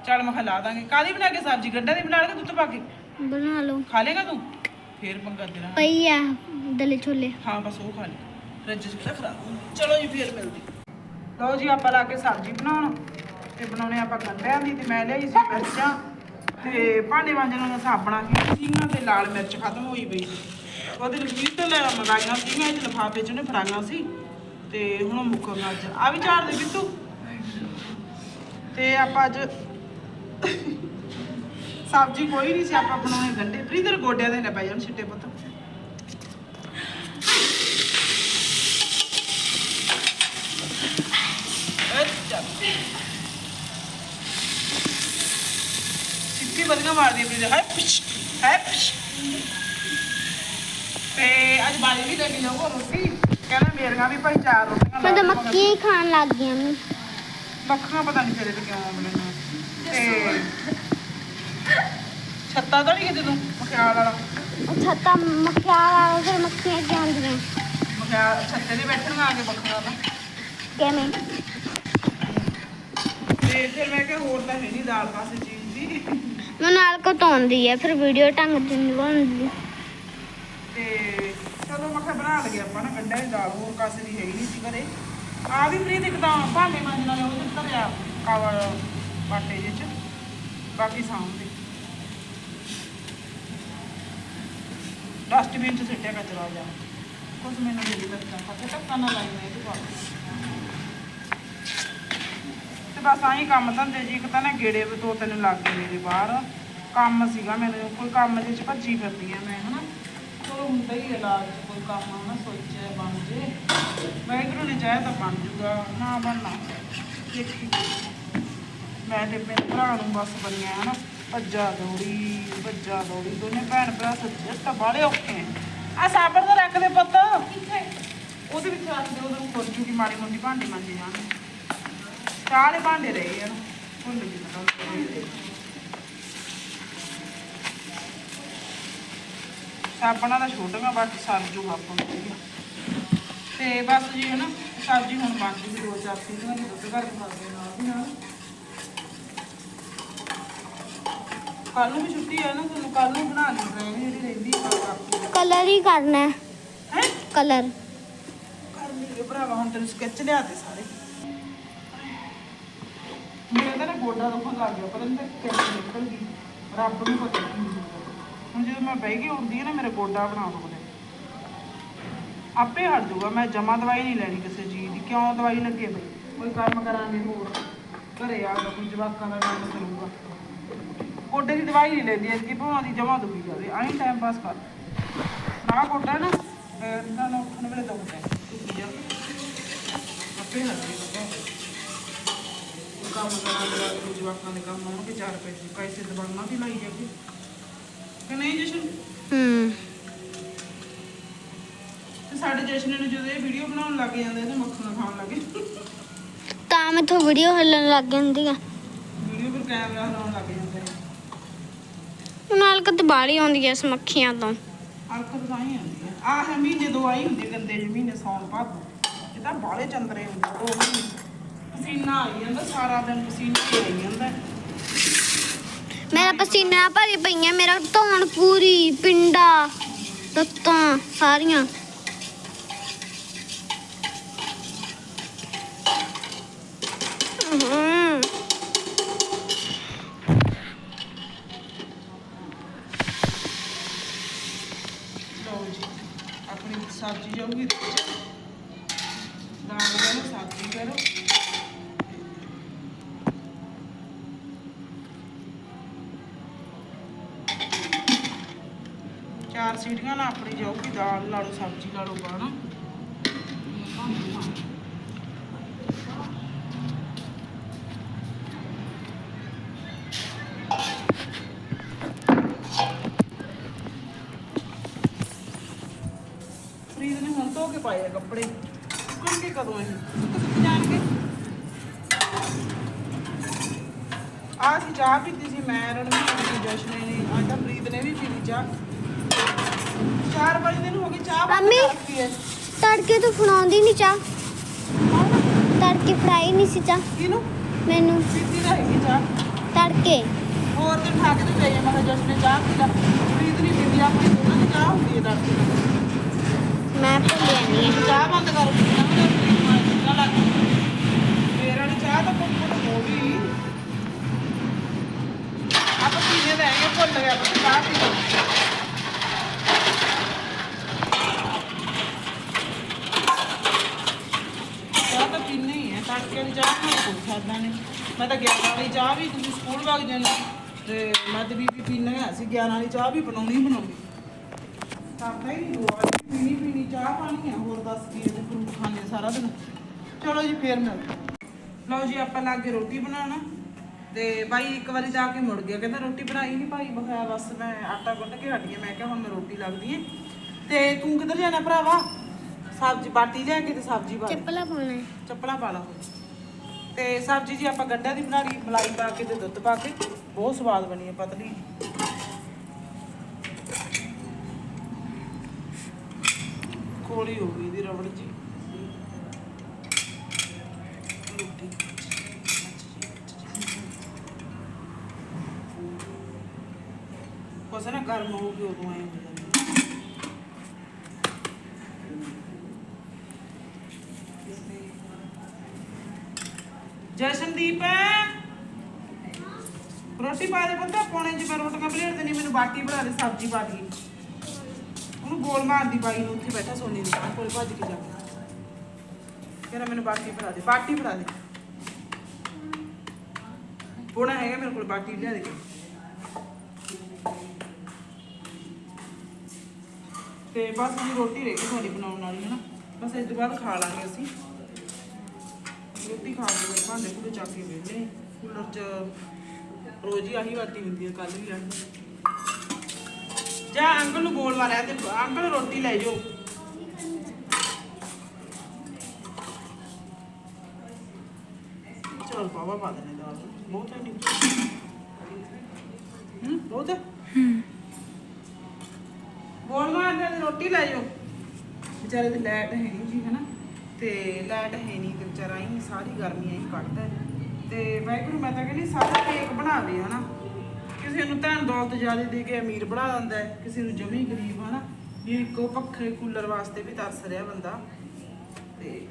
ਚੱਲ ਮੈਂ ਖਾ ਦਾਂਗੇ। ਕਾਦੀ ਬਣਾ ਕੇ ਸਬਜ਼ੀ? ਗੰਢਾ ਦੀ ਬਣਾ ਕੇ ਦੁੱਧ ਪਾ ਕੇ? ਬਣਾ ਲਓ। ਖਾ ਲੇਗਾ ਤੂੰ? ਫੇਰ ਪੰਗਾ ਤੇਰਾ। ਪਈ ਆ ਦਲੇ ਛੋਲੇ। ਹਾਂ ਬਸ ਉਹ ਖਾ ਲਈ ਫ੍ਰਿਜ 'ਚ ਰੱਖ ਲਾ। ਚਲੋ ਜੀ ਫੇਰ ਮਿਲਦੇ। ਲਓ ਜੀ ਆਪਾਂ ਲਾ ਕੇ ਸਬਜ਼ੀ ਬਣਾਉਣ। ਤੇ ਬਣਾਉਣੇ ਆਪਾਂ ਗੰਢਿਆਂ ਦੀ ਤੇ ਮੈਂ ਲਿਆਈ ਸੀ ਮਿਰਚਾਂ। ਤੇ ਭਾਂਡੇ ਮਾਂਜਣ ਦਾ ਸਾਬਣਾ ਕੀ ਸੀਗੀਆਂ ਤੇ ਲਾਲ ਮਿਰਚ ਖਤਮ ਹੋਈ ਪਈ ਸੀ। ਉਹਦੇ ਲਈ ਤੋਂ ਲੈ ਮੰਗਾਈਆਂ ਸੀਗੀਆਂ ਇਹ ਲਿਫਾਫੇ 'ਚ ਉਹਨੇ ਫੜਾਈਆਂ ਸੀ। ਤੇ ਹੁਣ ਉਹ ਮੁੱਕ ਗਈਆਂ ਅੱਜ। ਆ ਵੀ ਝਾੜ ਦੇ ਬਿੱਟੂ। ਤੇ ਆਪਾਂ ਅੱਜ ਸਬਜ਼ੀ ਕੋਈ ਨਹੀਂ ਸੀ ਆਪਾਂ ਬਣਾਉਣੇ ਗੰਢੇ। ਫਰੀਦਰ ਗੋਡਿਆਂ ਦੇ ਨਾ ਪੈ ਜਾਣ ਛਿੱਟੇ ਪੁੱਤ। ਸਿੱਧੀ ਬਦਗਾ ਮਾਰਦੀ ਹਾਏ ਪਿਸ਼ ਹਾਏ ਪਿਸ਼ ਤੇ ਅੱਜ ਬਾਲੀ ਵੀ ਲੈ ਕੇ ਜਾਊਗਾ ਰੋਟੀ। ਕਹਿੰਦਾ ਮੇਰੀਆਂ ਵੀ ਭਾਈ ਚਾਰ ਰੋਟੀਆਂ ਮੈਂ ਤਾਂ ਮੱਕੀ ਹੀ ਖਾਣ ਲੱਗ ਗਈ ਮੈਂ। ਮੱਖੀਆਂ ਪਤਾ ਨਹੀਂ ਤੇਰੇ ਤੇ ਕਿਉਂ ਆਉਂਦੀਆਂ ਨੇ। ਤੇ ਛੱਤਾ ਤਾਂ ਨਹੀਂ ਕਿਤੇ ਤੂੰ ਮਖਿਆਲ ਵਾਲਾ? ਉਹ ਛੱਤਾ ਮੱਖਿਆਲ ਆ ਫਿਰ ਮੱਖੀਆਂ ਆਉਂਦੀਆਂ ਮਖਿਆਲ ਛੱਤੇ ਦੇ ਬੈਠਣ ਆ ਕੇ ਮੱਖੀਆਂ ਦਾ ਕਿਵੇਂ? ਤੇ ਫਿਰ ਮੈਂ ਕਿਹਾ ਹੋਰ ਤਾਂ ਹੈ ਨਹੀਂ ਦਾਲ ਪਾਸੇ ਚੀਜ਼ ਦੀ। ਮੈਂ ਨਾਲ ਕੋ ਤੋਂਦੀ ਹੈ ਫਿਰ ਵੀਡੀਓ ਢੰਗ ਤੇ ਨਹੀਂ ਬਣਦੀ। ਤੇ ਚਲੋ ਮੈਂ ਕਿਹਾ ਬਣਾ ਲਈਏ ਆਪਾਂ ਨਾ ਗੰਢਿਆਂ ਦੀ ਦਾਲ ਹੋਰ ਕਾਸੇ ਦੀ ਹੈ ਹੀ ਨਹੀਂ ਸੀ ਘਰੇ। ਆ ਵੀ ਪ੍ਰੀਤ ਇੱਕ ਭਾਂਡੇ ਮਾਂਜਣ ਵਾਲੇ ਉਹ ਧਰਿਆ ਕਾਵਾ ਬਾਟੇ ਜਿਹੇ ਚ, ਬਾਕੀ ਸਾਹਮਣੇ ਡਸਟਬਿਨ ਚ ਸਿੱਟਿਆ ਕਚਰਾ ਜਾ ਕੁਝ ਮੈਨੂੰ ਦੇ ਦਿੱਤਾ ਫੱਕੇ ਟੱਕਾ ਨਾ ਲਾਈ ਮੈਂ ਇਹਦੇ ਬਾਅਦ ਤੇ ਬਸ ਆਹੀ ਕੰਮ ਧੰਦੇ ਜੀ, ਇੱਕ ਤਾਂ ਨਾ ਗੇੜੇ ਦੋ ਤਿੰਨ ਲੱਗ ਗਏ ਮੇਰੇ ਬਾਹਰ। ਕੰਮ ਸੀਗਾ ਮੈਨੂੰ, ਕੋਈ ਕੰਮ ਦੇ ਚ ਭੱਜੀ ਫਿਰਦੀ ਆ ਮੈਂ, ਹਨਾ। ਚਲੋ ਹੁੰਦਾ ਹੀ ਇਲਾਜ ਕੋਈ ਕੰਮ ਨਾ ਸੋਚਿਆ ਬਣ ਜੇ। ਵਾਹਿਗੁਰੂ ਨੇ ਚਾਹਿਆ ਤਾਂ ਬਣ ਜੂਗਾ ਨਾ ਬਣਨਾ। ਦੇਖੀ। ਮੈਂ ਤੇ ਮੇਰੇ ਭਰਾ ਨੂੰ ਬਸ ਬਣਿਆ ਹਨਾ ਭੱਜਾ ਦੌੜੀ ਭੱਜਾ ਦੌੜੀ। ਦੋਨੇ ਭੈਣ ਭਰਾ ਸੱਚੇ ਤਾਂ ਬਾਲੇ ਔਖੇ ਆ। ਸਾਬਣ ਤਾਂ ਰੱਖ ਦੇ ਪੁੱਤ। ਉਹਦੇ ਵਿੱਚ ਰੱਖ ਦੇ ਉਹਨੂੰ ਖੁਰ ਜੂਗੀ ਮਾੜੀ ਮੋਟੀ ਭਾਂਡੇ ਮਾਂਜੇ ਜਾਣ। ਚਾਹ ਦੇ ਭਾਂਡੇ ਰਹੇ ਯਾਰ ਭੁੱਲ ਗਈ ਮੈਂ ਸਾਬਣਾ ਦਾ ਛੋਟੀਆਂ ਬਾਕੀ ਸਰ ਜੂ ਆਪਾਂ ਨੂੰ। ਤੇ ਬਸ ਜੀ ਹਨਾ ਸਬਜ਼ੀ ਹੁਣ ਬਣ ਜੂਗੀ ਦੋ ਚਾਰ ਸੀਟੀਆਂ ਦੀ ਦੁੱਧ ਘਰ ਖਾ ਕੇ ਨਾਲ ਦੀ ਨਾਲ। ਕੱਲ ਨੂੰ ਵੀ ਛੁੱਟੀ ਹੈ ਨਾ ਤੁਹਾਨੂੰ ਕੱਲ ਨੂੰ ਬਣਾ ਲਈ ਡਰਾਇੰਗ ਜਿਹੜੀ ਰਹਿੰਦੀ ਹੈ ਕੱਲ ਕਲਰ ਹੀ ਕਰਨਾ ਹੈ। ਹੈ? ਕਲਰ। ਕਰ ਲਈ ਭਰਾਵਾ ਹੁਣ ਤੈਨੂੰ ਸਕੈਚ ਲਿਆ ਦੇ ਸਾਰੇ। ਮੇਰਾ ਤਾਂ ਨਾ ਗੋਡਾ ਦੁਖਣ ਲੱਗ ਗਿਆ ਪਤਾ ਨਹੀਂ ਤਾਂ ਕਿੱਥੇ ਨਿਕਲ ਗਈ। ਰੱਬ ਨੂੰ ਪਤਾ ਕੀ। ਹੁਣ ਜਦੋਂ ਮੈਂ ਬਹਿ ਕੇ ਉੱਠਦੀ ਹਾਂ ਨਾ ਮੇਰਾ ਗੋਡਾ ਬਣਾ ਦੁਖਦਾ ਆਪੇ ਹਟ ਜਾਊਗਾ ਮੈਂ ਜਮਾ ਦਵਾਈ ਨਹੀਂ ਲੈਣੀ ਕਿਸੇ ਚੀਜ਼ ਦੀ। ਕਿਉਂ ਦਵਾਈ ਲੱਗੇ ਬਈ? ਕੋਈ ਕੰਮ ਕਰਾਂਗੇ ਹੋਰ। ਘਰੇ ਆ ਕੋਈ ਜਵਾਕਾਂ ਦਾ ਕੰਮ ਕਰੂਗਾ। ਗੋਡੇ ਦੀ ਦਵਾਈ ਨਹੀਂ ਲੈਂਦੀ ਐਤਕੀ ਭਵਾਂ ਦੀ ਜਮਾ ਦੁਖੀ ਜਾਵੇ ਆਹੀਂ ਟਾਈਮ ਪਾਸ ਕਰ। ਨਾ ਗੋਡਾ ਨਾ ਇਹਨਾਂ ਨੂੰ ਉੱਠਣ ਵੇਲੇ ਦੁਖਦਾ ਹੈ। ਦੁਖੀ ਜਾ ਆਪੇ ਹੱਥੀ ਦੁਖਦਾ ਕੰਮ ਕਰਾਂ ਦਾ ਕੋਈ ਜਵਾਕਾਂ ਦੇ ਕੰਮ ਆਉਣਗੇ ਚਾਰ ਪੈਸੇ ਪੈਸੇ ਦਵਾਈਆਂ ਦੀ ਲਾਈ ਜਾਵੇ ਕਿ ਨਹੀਂ ਜਸ਼ਨ? ਹੂੰ। ਤੇ ਸਾਡੇ ਜਸ਼ਨ ਨੂੰ ਜਦੋਂ ਇਹ ਵੀਡੀਓ ਬਣਾਉਣ ਲੱਗ ਜਾਂਦੇ ਤੇ ਮੱਖਣ ਖਾਣ ਲੱਗੇ। ਤਾਂ ਮੈਥੋਂ ਵੀਡੀਓ ਹੱਲਣ ਲੱਗ ਜਾਂਦੀ ਆ। ਵੀਡੀਓ ਪਰ ਕੈਮਰਾ ਹਲਾਉਣ ਲੱਗ ਜਾਂਦੇ ਨੇ ਨਾਲ ਕਦੇ ਬਾਲੀ ਆਉਂਦੀ ਐ ਇਸ ਮੱਖੀਆਂ ਤੋਂ। ਹਲਕਤ ਤਾਂ ਹੀ ਆਉਂਦੀ ਹੈ ਆਹ ਹੈ ਮਹੀਨੇ ਦੋ ਆਈ ਹੁੰਦੀ ਗੰਦੇ ਜਿਹੇ ਮਹੀਨੇ ਸੌਣ ਭਾਦੋ ਇਹ ਤਾਂ ਬਾਲੇ ਚੰਦਰੇ ਹੁੰਦੇ ਦੋ ਮਹੀਨੇ ਪਸੀਨਾ ਆਈ ਜਾਂਦਾ ਸਾਰਾ ਦਿਨ ਪਸੀਨਾ ਹੀ ਆਈ ਜਾਂਦਾ। ਮੇਰਾ ਪਸੀਨਾ ਭਰੀ ਪਈਆਂ, ਮੇਰਾ ਧੌਣ ਪੂਰੀ, ਪਿੰਡਾ, ਲੱਤਾਂ ਸਾਰੀਆਂ। ਲਓ ਜੀ, ਆਪਣੀ ਸਬਜ਼ੀ ਜਾਊਗੀ ਵਿੱਚ ਸੀਟੀਆਂ ਨਾਲ ਆਪਣੀ ਜਾਊਗੀ ਦਾਲ ਲਾ ਲਓ ਸਬਜ਼ੀ ਲਾ ਲਓ ਬਾਣਾ ਫਰੀਦ ਨੇ ਹੁਣ ਧੋ ਕੇ ਪਾਏ ਆ ਕੱਪੜੇ। ਸੁੱਕਣਗੇ ਕਦੋਂ ਇਹ? ਸੁੱਕ ਜਾਣਗੇ ਆ ਸੀ ਚਾਹ ਪੀਤੀ ਸੀ, ਮੈਂ ਰਣਵੀਰ ਨੇ ਜਸ਼ਨ ਨੇ ਅੱਜ ਤਾਂ ਫਰੀਦ ਨੇ ਵੀ ਪੀ ਚਾਹ। ਚਾਰ ਵਜੇ ਦਿਨ ਹੋ ਗਏ ਚਾਹ ਬੰਦ ਮੰਮੀ। ਕਰਤੀ ਹੈ। ਤੜਕੇ ਤੂੰ ਫੜਾਉਂਦੀ ਨਹੀਂ ਚਾਹ। ਤੜਕੇ ਫੜਾਈ ਨਹੀਂ ਸੀ ਚਾਹ। ਕਿਹਨੂੰ? ਮੈਨੂੰ। ਪੀਤੀ ਤਾਂ ਹੈਗੀ ਚਾਹ। ਤੜਕੇ। ਹੋਰ ਖਾ ਕੇ ਤੇ ਪਈ ਮੈਂ ਕਿਹਾ ਜਸ਼ਨ ਨੇ ਚਾਹ ਪੀ ਲਾ। ਫਰੀਦ ਨਹੀਂ ਪੀਂਦੀ ਆਪਣੀ ਦੋਨਾਂ ਦੀ ਚਾਹ ਹੁੰਦੀ ਹੈ ਤੜਕੇ। ਮੈਂ ਭੁੱਲਿਆ ਨਹੀਂ ਹੈ। ਚਾਹ ਬੰਦ ਕਰ ਦਿੱਤੀ ਨਾ ਉਹਨੇ ਫਰੀਦ ਮਾਰ ਦਿੱਤਾ ਲੱਗ ਫੇਰ ਵਾਲੀ ਚਾਹ ਤਾਂ ਪੁੱਟ ਪੁੱਟ ਹੋ ਗਈ। ਆਪਾਂ ਪੀਣੇ ਦਾ ਹੈਗੇ ਭੁੱਲ ਗਿਆ ਆਪਾਂ ਚਾਹ ਪੀ ਲਓ ਚਾਹ ਤਾਂ ਪੀਣੀ ਹੀ ਚਾਹ ਨਾਲ ਕੋਈ ਖਾਦਾ ਨਹੀਂ। ਮੈਂ ਤਾਂ 11 ਵਾਲੀ ਚਾਹ ਵੀ ਤੁਸੀਂ ਸਕੂਲ ਵਗ ਜਾਣਾ ਤੇ ਮੈਂ ਤੇ ਬੀਬੀ ਪੀਣੇ ਆ, ਅਸੀਂ 11 ਵਾਲੀ ਚਾਹ ਵੀ ਬਣਾਉਣੀ ਹੀ ਬਣਾਉਣੀ। ਕਰਦਾ ਹੀ ਨਹੀਂ ਰੋਜ਼ ਪੀਣੀ ਪੀਣੀ ਚਾਹ ਪਾਣੀ ਆ, ਹੋਰ ਦੱਸ ਕੀ ਇਹਦੇ ਫਰੂਟ ਖਾਣੇ ਸਾਰਾ ਦਿਨ। ਚਲੋ ਜੀ, ਫੇਰ ਮਿਲਦੇ ਲਓ ਜੀ, ਆਪਾਂ ਲਾਗੇ ਰੋਟੀ ਬਣਾਉਣਾ। ਤੇ ਬਾਈ ਇੱਕ ਵਾਰੀ ਜਾ ਕੇ ਮੁੜ ਗਿਆ, ਕਹਿੰਦਾ ਰੋਟੀ ਬਣਾਈ ਨਹੀਂ ਭਾਈ ਬਖਾਇਆ ਬਸ ਮੈਂ ਆਟਾ ਗੁੰਨ ਕੇ ਹਟੀ ਆ, ਮੈਂ ਕਿਹਾ ਹੁਣ ਮੈਂ ਰੋਟੀ ਲੱਗਦੀ ਏ ਤੇ ਤੂੰ ਕਿੱਧਰ ਜਾਣਾ ਭਰਾਵਾ? ਸਬਜ਼ੀ ਬਾਟੀ ਲਿਆ ਕੇ ਤੇ ਸਬਜ਼ੀ ਪਾ ਲਈ। ਚੱਪਲਾ ਪਾਉਣਾ ਹੈ ਚੱਪਲਾਂ ਪਾ ਲਾ। ਤੇ ਸਬਜ਼ੀ ਜੀ ਆਪਾਂ ਗੰਢਿਆਂ ਦੀ ਬਣਾ ਲਈ ਮਲਾਈ ਪਾ ਕੇ ਤੇ ਦੁੱਧ ਪਾ ਕੇ। ਬਹੁਤ ਸਵਾਦ ਬਣੀ ਹੈ ਪਤਲੀ ਕੋਲੀ ਹੋ ਗਈ ਦੀ ਰਬੜ ਜੀ। ਕੁਛ ਨਾ ਗਰਮ ਹੋ ਗਈ ਉਦੋਂ ਆਏ ਹੋ ਜਾਂਦੀ ਜਸ਼ਨਦੀਪ ਰੋਟੀ ਪਾ ਦੇ ਪੁੱਤ, ਪੌਣੇ ਚ ਰੋਟੀਆਂ ਪਲੇਟ ਤੇ ਨਹੀਂ ਮੈਨੂੰ ਬਾਟੀ ਬਣਾ ਦੇ, ਸਬਜ਼ੀ ਪਾ ਦੀ। ਉਹਨੂੰ ਗੋਲ ਮਾਰਦੀ ਬਾਈ ਨੂੰ, ਉੱਥੇ ਬੈਠਾ ਸੋਨੀ ਦੀ ਕੋਲ ਭੱਜ ਕੇ ਜਾ ਕਹਿੰਦਾ ਮੈਨੂੰ ਬਾਟੀ ਬਣਾ ਦੇ, ਬਾਟੀ ਬਣਾ ਦੇ। ਪੋਣਾ ਹੈਗਾ ਮੇਰੇ ਕੋਲ, ਬਾਟੀ ਲਿਆ ਦੇ। ਕੇ ਤੇ ਬਸ ਜੀ ਰੋਟੀ ਰਹਿ ਗਈ ਸਾਡੀ ਬਣਾਉਣ ਵਾਲੀ ਹੈ ਨਾ ਬਸ ਇਸ ਤੋਂ ਬਾਅਦ ਖਾ ਲਾਂਗੇ ਅਸੀਂ। ਰੋਟੀ ਖਾ ਕੇ ਫਿਰ ਭਾਂਡੇ ਭੁੰਡੇ ਚੱਕ ਕੇ ਵੇਲੇ ਕੂਲਰ 'ਚ ਰੋਜ਼ ਹੀ ਆਹੀ ਬਾਤੀ ਹੁੰਦੀ ਹੈ ਕੱਲ ਵੀ ਆਹੀ ਜਾ ਅੰਕਲ ਨੂੰ ਬੋਲ ਮਾਰਿਆ ਤੇ ਅੰਕਲ ਰੋਟੀ ਲੈ ਜਾਓ। ਚਲ ਬਾਬਾ ਪਾ ਦੇਣੇ ਦਾਲ। ਬਹੁਤ ਹੈ ਨਹੀਂ ਹੂੰ ਬਹੁਤ ਹੈ? ਬੋਲ ਮਾਰਦੇ ਤੇ ਰੋਟੀ ਲੈ ਜਾਓ। ਵਿਚਾਰੇ ਦੀ ਲਾਈਟ ਹੈ ਨਹੀਂ ਜੀ ਹਨਾ ਤੇ ਲਾਈਟ ਹੈ ਨਹੀਂ ਤੇ ਵਿਚਾਰਾ ਹੀ ਸਾਰੀ ਗਰਮੀ ਐਂ ਕੱਢਦਾ ਤੇ ਵਾਹਿਗੁਰੂ ਮੈਂ ਤਾਂ ਕਹਿੰਦੀ, ਸਾਰਾ ਕੇਕ ਬਣਾਵੇ ਹਨਾ? ਕਿਸੇ ਨੂੰ ਧਨ ਦੌਲਤ ਜ਼ਿਆਦਾ ਦੇ ਕੇ ਅਮੀਰ ਬਣਾ ਦਿੰਦਾ ਕਿਸੇ ਨੂੰ ਜਮੀ ਗਰੀਬ, ਹਨਾ? ਵੀ ਇੱਕੋ ਪੱਖੇ ਕੂਲਰ ਵਾਸਤੇ ਵੀ ਤਰਸ ਰਿਹਾ ਬੰਦਾ। ਤੇ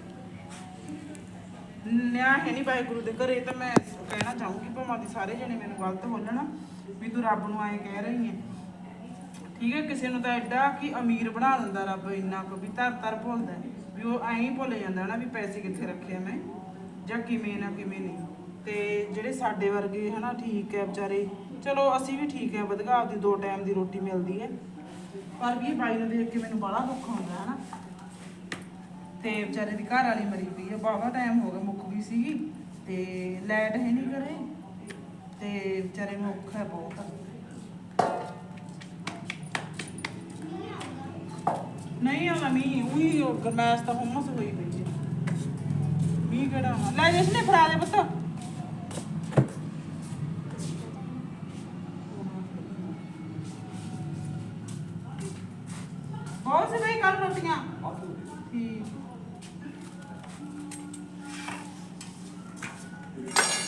ਨਿਆ ਹੈ ਨਹੀਂ ਵਾਹਿਗੁਰੂ ਦੇ ਘਰੇ, ਤਾਂ ਮੈਂ ਕਹਿਣਾ ਚਾਹੂੰਗੀ, ਭਾਵੇਂ ਦੀ ਸਾਰੇ ਜਣੇ ਮੈਨੂੰ ਗਲਤ ਬੋਲਣ, ਵੀ ਤੂੰ ਰੱਬ ਨੂੰ ਐਂ ਕਹਿ ਰਹੀ ਹੈ। ਠੀਕ ਹੈ, ਕਿਸੇ ਨੂੰ ਤਾਂ ਐਡਾ ਕਿ ਅਮੀਰ ਬਣਾ ਦਿੰਦਾ ਰੱਬ, ਇੰਨਾ ਕੁ ਵੀ ਧਰ ਤਰ ਭੁੱਲਦਾ ਵੀ ਉਹ ਐਂ ਹੀ ਭੁੱਲ ਜਾਂਦਾ ਨਾ ਵੀ ਪੈਸੇ ਕਿੱਥੇ ਰੱਖੇ ਆ ਮੈਂ, ਜਾਂ ਕਿਵੇਂ ਨਾ ਕਿਵੇਂ ਨਹੀਂ। ਤੇ ਜਿਹੜੇ ਸਾਡੇ ਵਰਗੇ ਹਨਾ ਠੀਕ ਹੈ ਵਿਚਾਰੇ, ਚਲੋ ਅਸੀਂ ਵੀ ਠੀਕ ਹੈ ਵਧੀਆ ਆਪਦੀ ਦੋ ਟਾਈਮ ਦੀ ਰੋਟੀ ਮਿਲਦੀ ਹੈ ਪਰ ਵੀ ਇਹ ਬਾਈ ਨੂੰ ਦੇਖ ਕੇ ਮੈਨੂੰ ਬੜਾ ਦੁੱਖ ਹੁੰਦਾ ਹੈ ਨਾ ਤੇ ਵਿਚਾਰੇ ਦੀ ਘਰ ਵਾਲੀ ਮਰੀ ਪਈ ਹੈ ਬਾਵਾ ਟਾਈਮ ਹੋ ਗਿਆ ਮੁੱਕ ਗਈ ਸੀਗੀ, ਤੇ ਲਾਈਟ ਹੈ ਨਹੀਂ ਕਰੇ ਤੇ ਵਿਚਾਰੇ ਨੂੰ ਔਖਾ ਹੈ ਬਹੁਤ। ਨਹੀਂ ਆ ਮੀ ਉਹੀ ਗਰਮੈਸ ਤਾਂ ਹੁਮਸ ਹੋਈ ਪਈ ਹੈ ਮੀਂਹ ਕਿਹੜਾ ਆਉਣਾ? ਲੈ ਜਿਸ ਨੇ ਫੜਾ ਦੇ ਪੁੱਤ। ਹੋਰ ਸੇ ਬਈ ਕੱਲ ਰੋਟੀਆਂ? ਠੀਕ।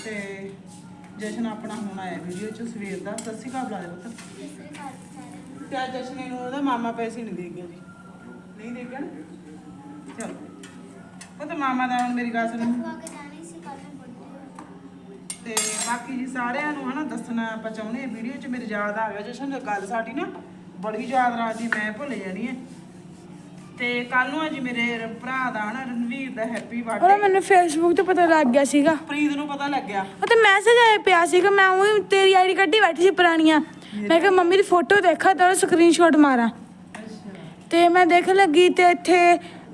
ਤੇ ਜਸ਼ਨ ਆਪਣਾ ਹੁਣ ਆਇਆ ਵੀਡੀਓ ਚ ਸਵੇਰ ਦਾ। ਸ਼੍ਰੀ ਅਕਾਲ ਬੁਲਾ ਦੇ ਪੁੱਤ। ਤੇ ਅੱਜ ਜਸ਼ਨ ਨੂੰ ਉਹਦਾ ਮਾਮਾ ਪੈਸੇ ਨਹੀਂ ਦੇ ਗਿਆ ਜੀ ਨਹੀਂ ਦੇ ਗਿਆ ਨਾ? ਚਲ। ਉਹ ਤਾਂ ਮਾਮਾ ਦਾ ਹੁਣ ਮੇਰੀ ਗੱਲ ਸੁਣੋ। ਤੇ ਬਾਕੀ ਜੀ ਸਾਰਿਆਂ ਨੂੰ ਹਨਾ ਦੱਸਣਾ ਆਪਾਂ ਚਾਹੁੰਦੇ ਆ ਵੀਡੀਓ 'ਚ ਮੇਰੇ ਯਾਦ ਆ ਗਿਆ ਜਸ਼ਨ ਗੱਲ ਸਾਡੀ ਨਾ ਬੜੀ ਯਾਦ ਰਾਜੀ ਮੈਂ ਭੁੱਲ ਜਾਣੀ ਹੈ ਤੇ ਕੱਲ ਨੂੰ ਅੱਜ ਮੇਰੇ ਰ- ਭਰਾ ਦਾ ਹਨਾ ਰਣਵੀਰ ਦਾ ਹੈਪੀ ਉਹਦਾ ਬਰਥਡੇ ਮੈਨੂੰ ਫੇਸਬੁੱਕ ਤੇ ਪਤਾ ਲੱਗ ਗਿਆ ਸੀਗਾ। ਪ੍ਰੀਤ ਨੂੰ ਪਤਾ ਲੱਗਿਆ। ਉਹ ਤੇ ਮੈਸੇਜ ਆਇਆ ਪਿਆ ਸੀਗਾ ਮੈਂ ਉਹ ਤੇਰੀ ਆਈਡੀ ਕੱਢੀ ਬੈਠੀ ਸੀ ਪੁਰਾਣੀਆਂ। ਮੈਂ ਕਿਹਾ ਮੰਮੀ ਦੀ ਫੋਟੋ ਦੇਖਾਂ ਤਾਂ ਸਕਰੀਨਸ਼ਾਟ ਮਾਰਾਂ। ਤੇ ਮੈਂ ਦੇਖਣ ਲੱਗੀ ਤੇ ਇੱਥੇ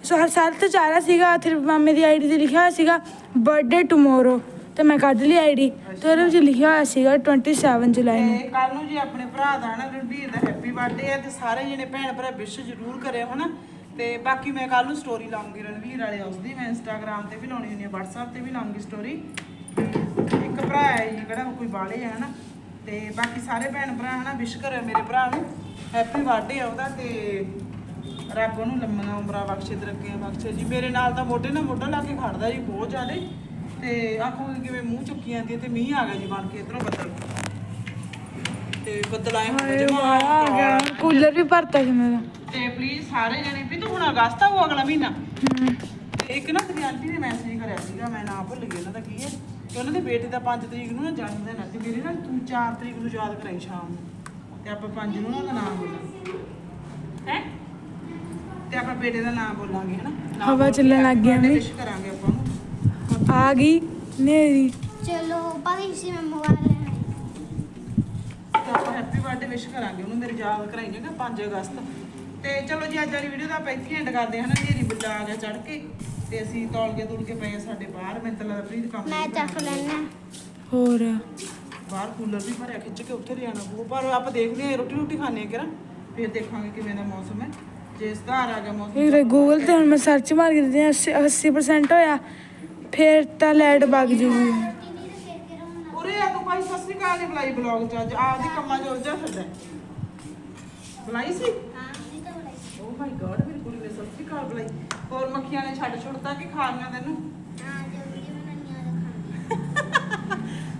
ਸਰ ਸਰ ਤੇ ਚਾਰਾ ਸੀਗਾ ਤੇ ਮਾਮੇ ਦੀ ਆਈਡੀ ਤੇ ਲਿਖਿਆ ਹੋਇਆ ਸੀਗਾ ਬਰਥਡੇ ਟੁਮਾਰੋ ਤੇ ਮੈਂ ਕੱਢ ਲਈ ਆਈਡੀ ਤੇ ਉਹਦੇ ਵਿੱਚ ਲਿਖਿਆ ਹੋਇਆ ਸੀਗਾ 27 ਜੁਲਾਈ ਨੂੰ। ਤੇ ਕੱਲ ਨੂੰ ਜੀ ਆਪਣੇ ਭਰਾ ਦਾ ਹਨਾ ਰਣਵੀਰ ਦਾ ਹੈਪੀ ਬਰਥਡੇ ਹੈ ਤੇ ਸਾਰੇ ਜਣੇ ਭੈਣ ਭਰਾ ਵਿਸ਼ ਜ਼ਰੂਰ ਕਰਿਓ ਹਨਾ। ਤੇ ਬਾਕੀ ਮੈਂ ਕੱਲ ਨੂੰ ਸਟੋਰੀ ਲਾਉਂਗੀ ਰਣਵੀਰ ਵਾਲੇ ਉਸ ਦੀ ਮੈਂ ਇੰਸਟਾਗ੍ਰam ਤੇ ਵੀ ਲਾਉਣੀ ਹੁੰਦੀ ਹੈ WhatsApp ਤੇ ਵੀ ਲਾਉਂਗੀ ਸਟੋਰੀ ਇੱਕ ਭਰਾ ਹੈ ਜੀ ਕਿਹੜਾ ਕੋਈ ਬਾਲੇ ਹੈ ਹਨਾ। ਤੇ ਬਾਕੀ ਸਾਰੇ ਭੈਣ ਭਰਾ ਹਨਾ ਵਿਸ਼ ਕਰਿਓ ਮੇਰੇ ਭਰਾ ਨੂੰ। ਹੈਪੀ ਬਰਥਡੇ ਆ ਉਹਦਾ ਤੇ ਰੱਬ ਉਹਨੂੰ ਲੰਮੀਆਂ ਉਮਰਾਂ ਬਖਸ਼ੇ ਤਰੱਕੀਆਂ ਬਖਸ਼ੇ। ਜੀ ਮੇਰੇ ਨਾਲ ਤਾਂ ਮੋਢੇ ਨਾਲ ਮੋਢਾ ਲਾ ਕੇ ਖੜਦਾ ਜੀ ਬਹੁਤ ਜ਼ਿਆਦਾ। ਤੇ ਆਖੋ ਕਿਵੇਂ ਮੂੰਹ ਚੁੱਕੀ ਜਾਂਦੀ ਤੇ ਮੀਂਹ ਆ ਗਿਆ ਜੀ ਬਣ ਕੇ ਇਧਰੋਂ ਬੱਦਲ। ਤੇ ਬੱਦਲ ਆਏ ਹਾਏ ਜਮਾ। ਆ ਗਿਆ ਕੂਲਰ ਵੀ ਭਰਤਾ ਸੀ ਮੇਰਾ। ਤੇ ਪਲੀਜ਼ ਸਾਰੇ ਜਣੇ ਵੀ ਤੂੰ ਹੁਣ ਅਗਸਤ ਆ ਉਹ ਅਗਲਾ ਮਹੀਨਾ। ਤੇ ਇੱਕ ਨਾ ਤੇਰੀ ਆਂਟੀ ਨੇ ਮੈਸੇਜ ਕਰਿਆ ਸੀਗਾ ਮੈਂ ਨਾ ਭੁੱਲ ਗਈ ਉਹਨਾਂ ਦਾ ਕੀ ਹੈ। ਕਿ ਉਹਨਾਂ ਦੇ ਬੇਟੇ ਦਾ 5 ਤਰੀਕ ਨੂੰ ਨਾ ਜਨਮ ਦਿਨ ਹੈ ਤੇ ਮੇਰੇ ਨਾਲ ਤੂੰ 4 ਤਰੀਕ ਨੂੰ ਯਾਦ ਕਰਾਈ ਸ਼ਾਮ ਨੂੰ। ਤੇ ਆਪਾਂ 5 ਨੂੰ ਉਹਦਾ ਨਾਮ ਬੋਲਾਂਗੇ। ਹੈ? ਤੇ ਆਪਾਂ ਬੇਟੇ ਦਾ ਨਾਮ ਬੋਲਾਂਗੇ ਹਨਾ? ਹਵਾ ਚੱਲਣ ਲੱਗ ਗਿਆ birthday wish ਕਰਾਂਗੇ ਆਪਾਂ ਨੂੰ ਆ ਗਈ ਨੇਰੀ। ਚਲੋ ਭਾਈ ਸੀ ਮੈਂ ਮੋਬਾਈਲ ਲੈਣਾ ਹੈ। ਤਾਂ ਆਪਾਂ ਹੈਪੀ ਬਰਥਡੇ ਵਿਸ਼ ਕਰਾਂਗੇ ਉਹਨੂੰ ਮੇਰੇ ਯਾਦ ਕਰਾਈਏ 5 ਅਗਸਤ। ਤੇ ਚਲੋ ਜੀ ਅੱਜ ਵਾਲੀ ਵੀਡੀਓ ਦਾ ਆਪਾਂ ਇੱਥੇ ਐਂਡ ਕਰਦੇ ਹਾਂ ਨਾ ਨੇਰੀ ਬੱਚਾ ਆ ਗਿਆ ਚੜ ਕੇ। ਤੇ ਅਸੀਂ ਤੌਲੀਏ ਤੁਲ ਕੇ ਪਏ ਆ ਸਾਡੇ ਬਾਹਰ ਮੈਨੂੰ ਤਾਂ ਲੱਗਦਾ ਪ੍ਰੀਤ ਕੰਮ ਮੈਂ ਚੱਕ ਲੈਣਾ ਹੋਰ? ਬਾਹਰ ਕੂਲਰ ਵੀ ਭਰਿਆ ਖਿੱਚ ਕੇ ਉੱਥੇ ਲਿਆਣਾ ਉਹ ਪਰ ਆਪਾਂ ਦੇਖਦੇ ਹਾਂ ਰੋਟੀ ਰੋਟੀ ਖਾਣੇ ਕਿਰਾ ਫਿਰ ਦੇਖਾਂਗੇ ਕਿਵੇਂ ਦਾ ਮੌਸਮ ਹੈ। ਜੇ ਸੁਧਾਰ ਆ ਗਿਆ ਮੌਸਮ ਗੂਗਲ ਤੇ ਹੁਣ ਮੈਂ ਸਰਚ ਮਾਰ ਕੇ ਦਿੱਤੀ 80% 80% ਹੋਇਆ ਫਿਰ ਤਾਂ ਲਾਈਟ ਵਗ ਜੂਗੀ ਉਰੇ ਆ ਤੂੰ ਭਾਈ ਸਤਿ ਸ੍ਰੀ ਅਕਾਲ ਬੁਲਾਈ ਬਲੌਗ ਚ ਅੱਜ ਆਪਦੀ ਕੰਮਾਂ 'ਚ ਉਲਝਾ ਫਿਰਦਾ ਹੈ। ਬੁਲਾਈ ਸੀ? ਓ ਮਾਈ ਗॉड ਮੇਰੀ ਕੁੜੀ ਨੇ ਸਤਿ ਸ੍ਰੀ ਅਕਾਲ ਬੁਲਾਈ। ਹੋਰ ਮੱਖੀਆਂ ਨੇ ਛੱਡ ਛੁੱਟਤਾ ਕਿ ਖਾਣੀਆਂ ਤੈਨੂੰ?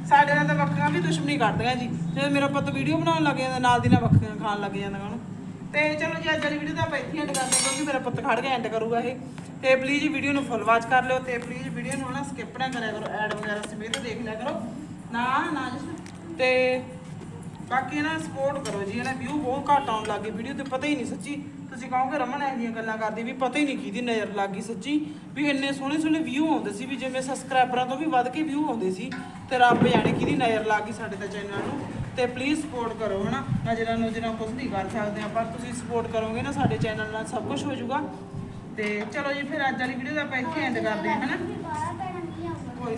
ਸਾਡੇ ਨਾਲ ਤਾਂ ਵੀ ਦੁਸ਼ਮਣੀ ਕਰਦੀਆਂ ਜੀ। ਜਦੋਂ ਮੇਰਾ ਪੁੱਤ ਵੀਡੀਓ ਬਣਾਉਣ ਲੱਗ ਜਾਂਦਾ ਨਾਲ ਦੀ ਨਾਲ ਵੱਖੀਆਂ ਖਾਣ ਲੱਗ ਜਾਂਦਾ ਉਹਨੂੰ। ਤੇ ਚਲੋ ਜੀ, ਅੱਜ ਵਾਲੀ ਵੀਡੀਓ ਤਾਂ ਆਪਾਂ ਇੱਥੇ ਐਂਡ ਕਰਦੇ ਹਾਂ, ਕਿਉਂਕਿ ਮੇਰਾ ਪੁੱਤ ਖੜ ਕੇ ਐਂਡ ਕਰੂਗਾ ਇਹ। ਤੇ ਪਲੀਜ਼ ਵੀਡੀਓ ਨੂੰ ਫੁੱਲ ਵਾਚ ਕਰ ਲਿਓ ਤੇ ਪਲੀਜ਼ ਵੀਡੀਓ ਨੂੰ ਨਾ ਸਕਿਪ ਨਾ ਕਰਿਆ ਕਰੋ ਐਡ ਵਗੈਰਾ ਸਮੇਤ ਦੇਖ ਲਿਆ ਕਰੋ। ਨਾ ਨਾ ਜਸ ਤੇ ਬਾਕੀ ਨਾ ਸਪੋਰਟ ਕਰੋ ਜੀ, ਇਹਨਾਂ ਵਿਊ ਬਹੁਤ ਘੱਟ ਆਉਣ ਲੱਗੇ ਵੀਡੀਓ ਤੇ ਪਤਾ ਹੀ ਨਹੀਂ ਸੱਚੀ, ਤੁਸੀਂ ਕਹੋਗੇ ਰਮਨ ਇਹ ਜਿਹੀਆਂ ਗੱਲਾਂ ਕਰਦੀ ਵੀ ਪਤਾ ਹੀ ਨਹੀਂ ਕਿਹਦੀ ਨਜ਼ਰ ਲੱਗ ਗਈ ਸੱਚੀ, ਵੀ ਇੰਨੇ ਸੋਹਣੇ ਸੋਹਣੇ ਵਿਊ ਆਉਂਦੇ ਸੀ, ਵੀ ਜਿਵੇਂ ਸਬਸਕ੍ਰਾਈਬਰਾਂ ਤੋਂ ਵੀ ਵੱਧ ਕੇ ਵਿਊ ਆਉਂਦੇ ਸੀ, ਤੇ ਰੱਬ ਜਾਣੇ ਕਿਹਦੀ ਨਜ਼ਰ ਲੱਗ ਗਈ ਸਾਡੇ ਤਾਂ ਚੈਨਲ ਨੂੰ। ਤੇ ਪਲੀਜ਼ ਸਪੋਰਟ ਕਰੋ ਹਨਾ? ਨਜ਼ਰਾਂ ਨਜ਼ਰਾਂ ਕੁਝ ਨਹੀਂ ਕਰ ਸਕਦੇ ਆ ਪਰ ਤੁਸੀਂ ਸਪੋਰਟ ਕਰੋਗੇ ਨਾ ਸਾਡੇ ਚੈਨਲ ਨਾਲ ਸਭ ਕੁਝ ਹੋ ਜਾਊਗਾ। ਤੇ ਚਲੋ ਜੀ ਫਿਰ ਅੱਜ ਵਾਲੀ ਵੀਡੀਓ ਦਾ ਆਪਾਂ ਇੱਥੇ ਐਂਡ ਕਰਦੇ ਹਾਂ ਹਨਾ? ਕੋਈ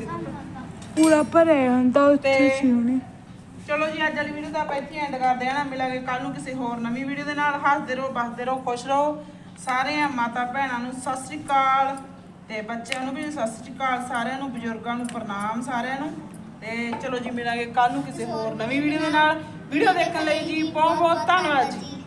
ਪੂਰਾ ਭਰਿਆ ਹੁਣ ਤਾਂ ਉੱਥੇ ਸੀ ਚਲੋ ਜੀ ਅੱਜ ਵਾਲੀ ਵੀਡੀਓ ਤਾਂ ਆਪਾਂ ਇੱਥੇ ਐਂਡ ਕਰਦੇ ਹਾਂ ਨਾ ਮਿਲਾਂਗੇ ਕੱਲ ਨੂੰ ਕਿਸੇ ਹੋਰ ਨਵੀਂ ਵੀਡੀਓ ਦੇ ਨਾਲ। ਹੱਸਦੇ ਰਹੋ ਬਸਦੇ ਰਹੋ ਖੁਸ਼ ਰਹੋ। ਸਾਰਿਆਂ ਮਾਤਾ ਭੈਣਾਂ ਨੂੰ ਸਤਿ ਸ੍ਰੀ ਅਕਾਲ। ਤੇ ਬੱਚਿਆਂ ਨੂੰ ਵੀ ਸਤਿ ਸ੍ਰੀ ਅਕਾਲ ਸਾਰਿਆਂ ਨੂੰ ਬਜ਼ੁਰਗਾਂ ਨੂੰ ਪ੍ਰਣਾਮ ਸਾਰਿਆਂ ਨੂੰ। ਤੇ ਚਲੋ ਜੀ ਮਿਲਾਂਗੇ ਕੱਲ ਨੂੰ ਕਿਸੇ ਹੋਰ ਨਵੀਂ ਵੀਡੀਓ ਦੇ ਨਾਲ। ਵੀਡੀਓ ਦੇਖਣ ਲਈ ਜੀ ਬਹੁਤ ਬਹੁਤ ਧੰਨਵਾਦ ਜੀ।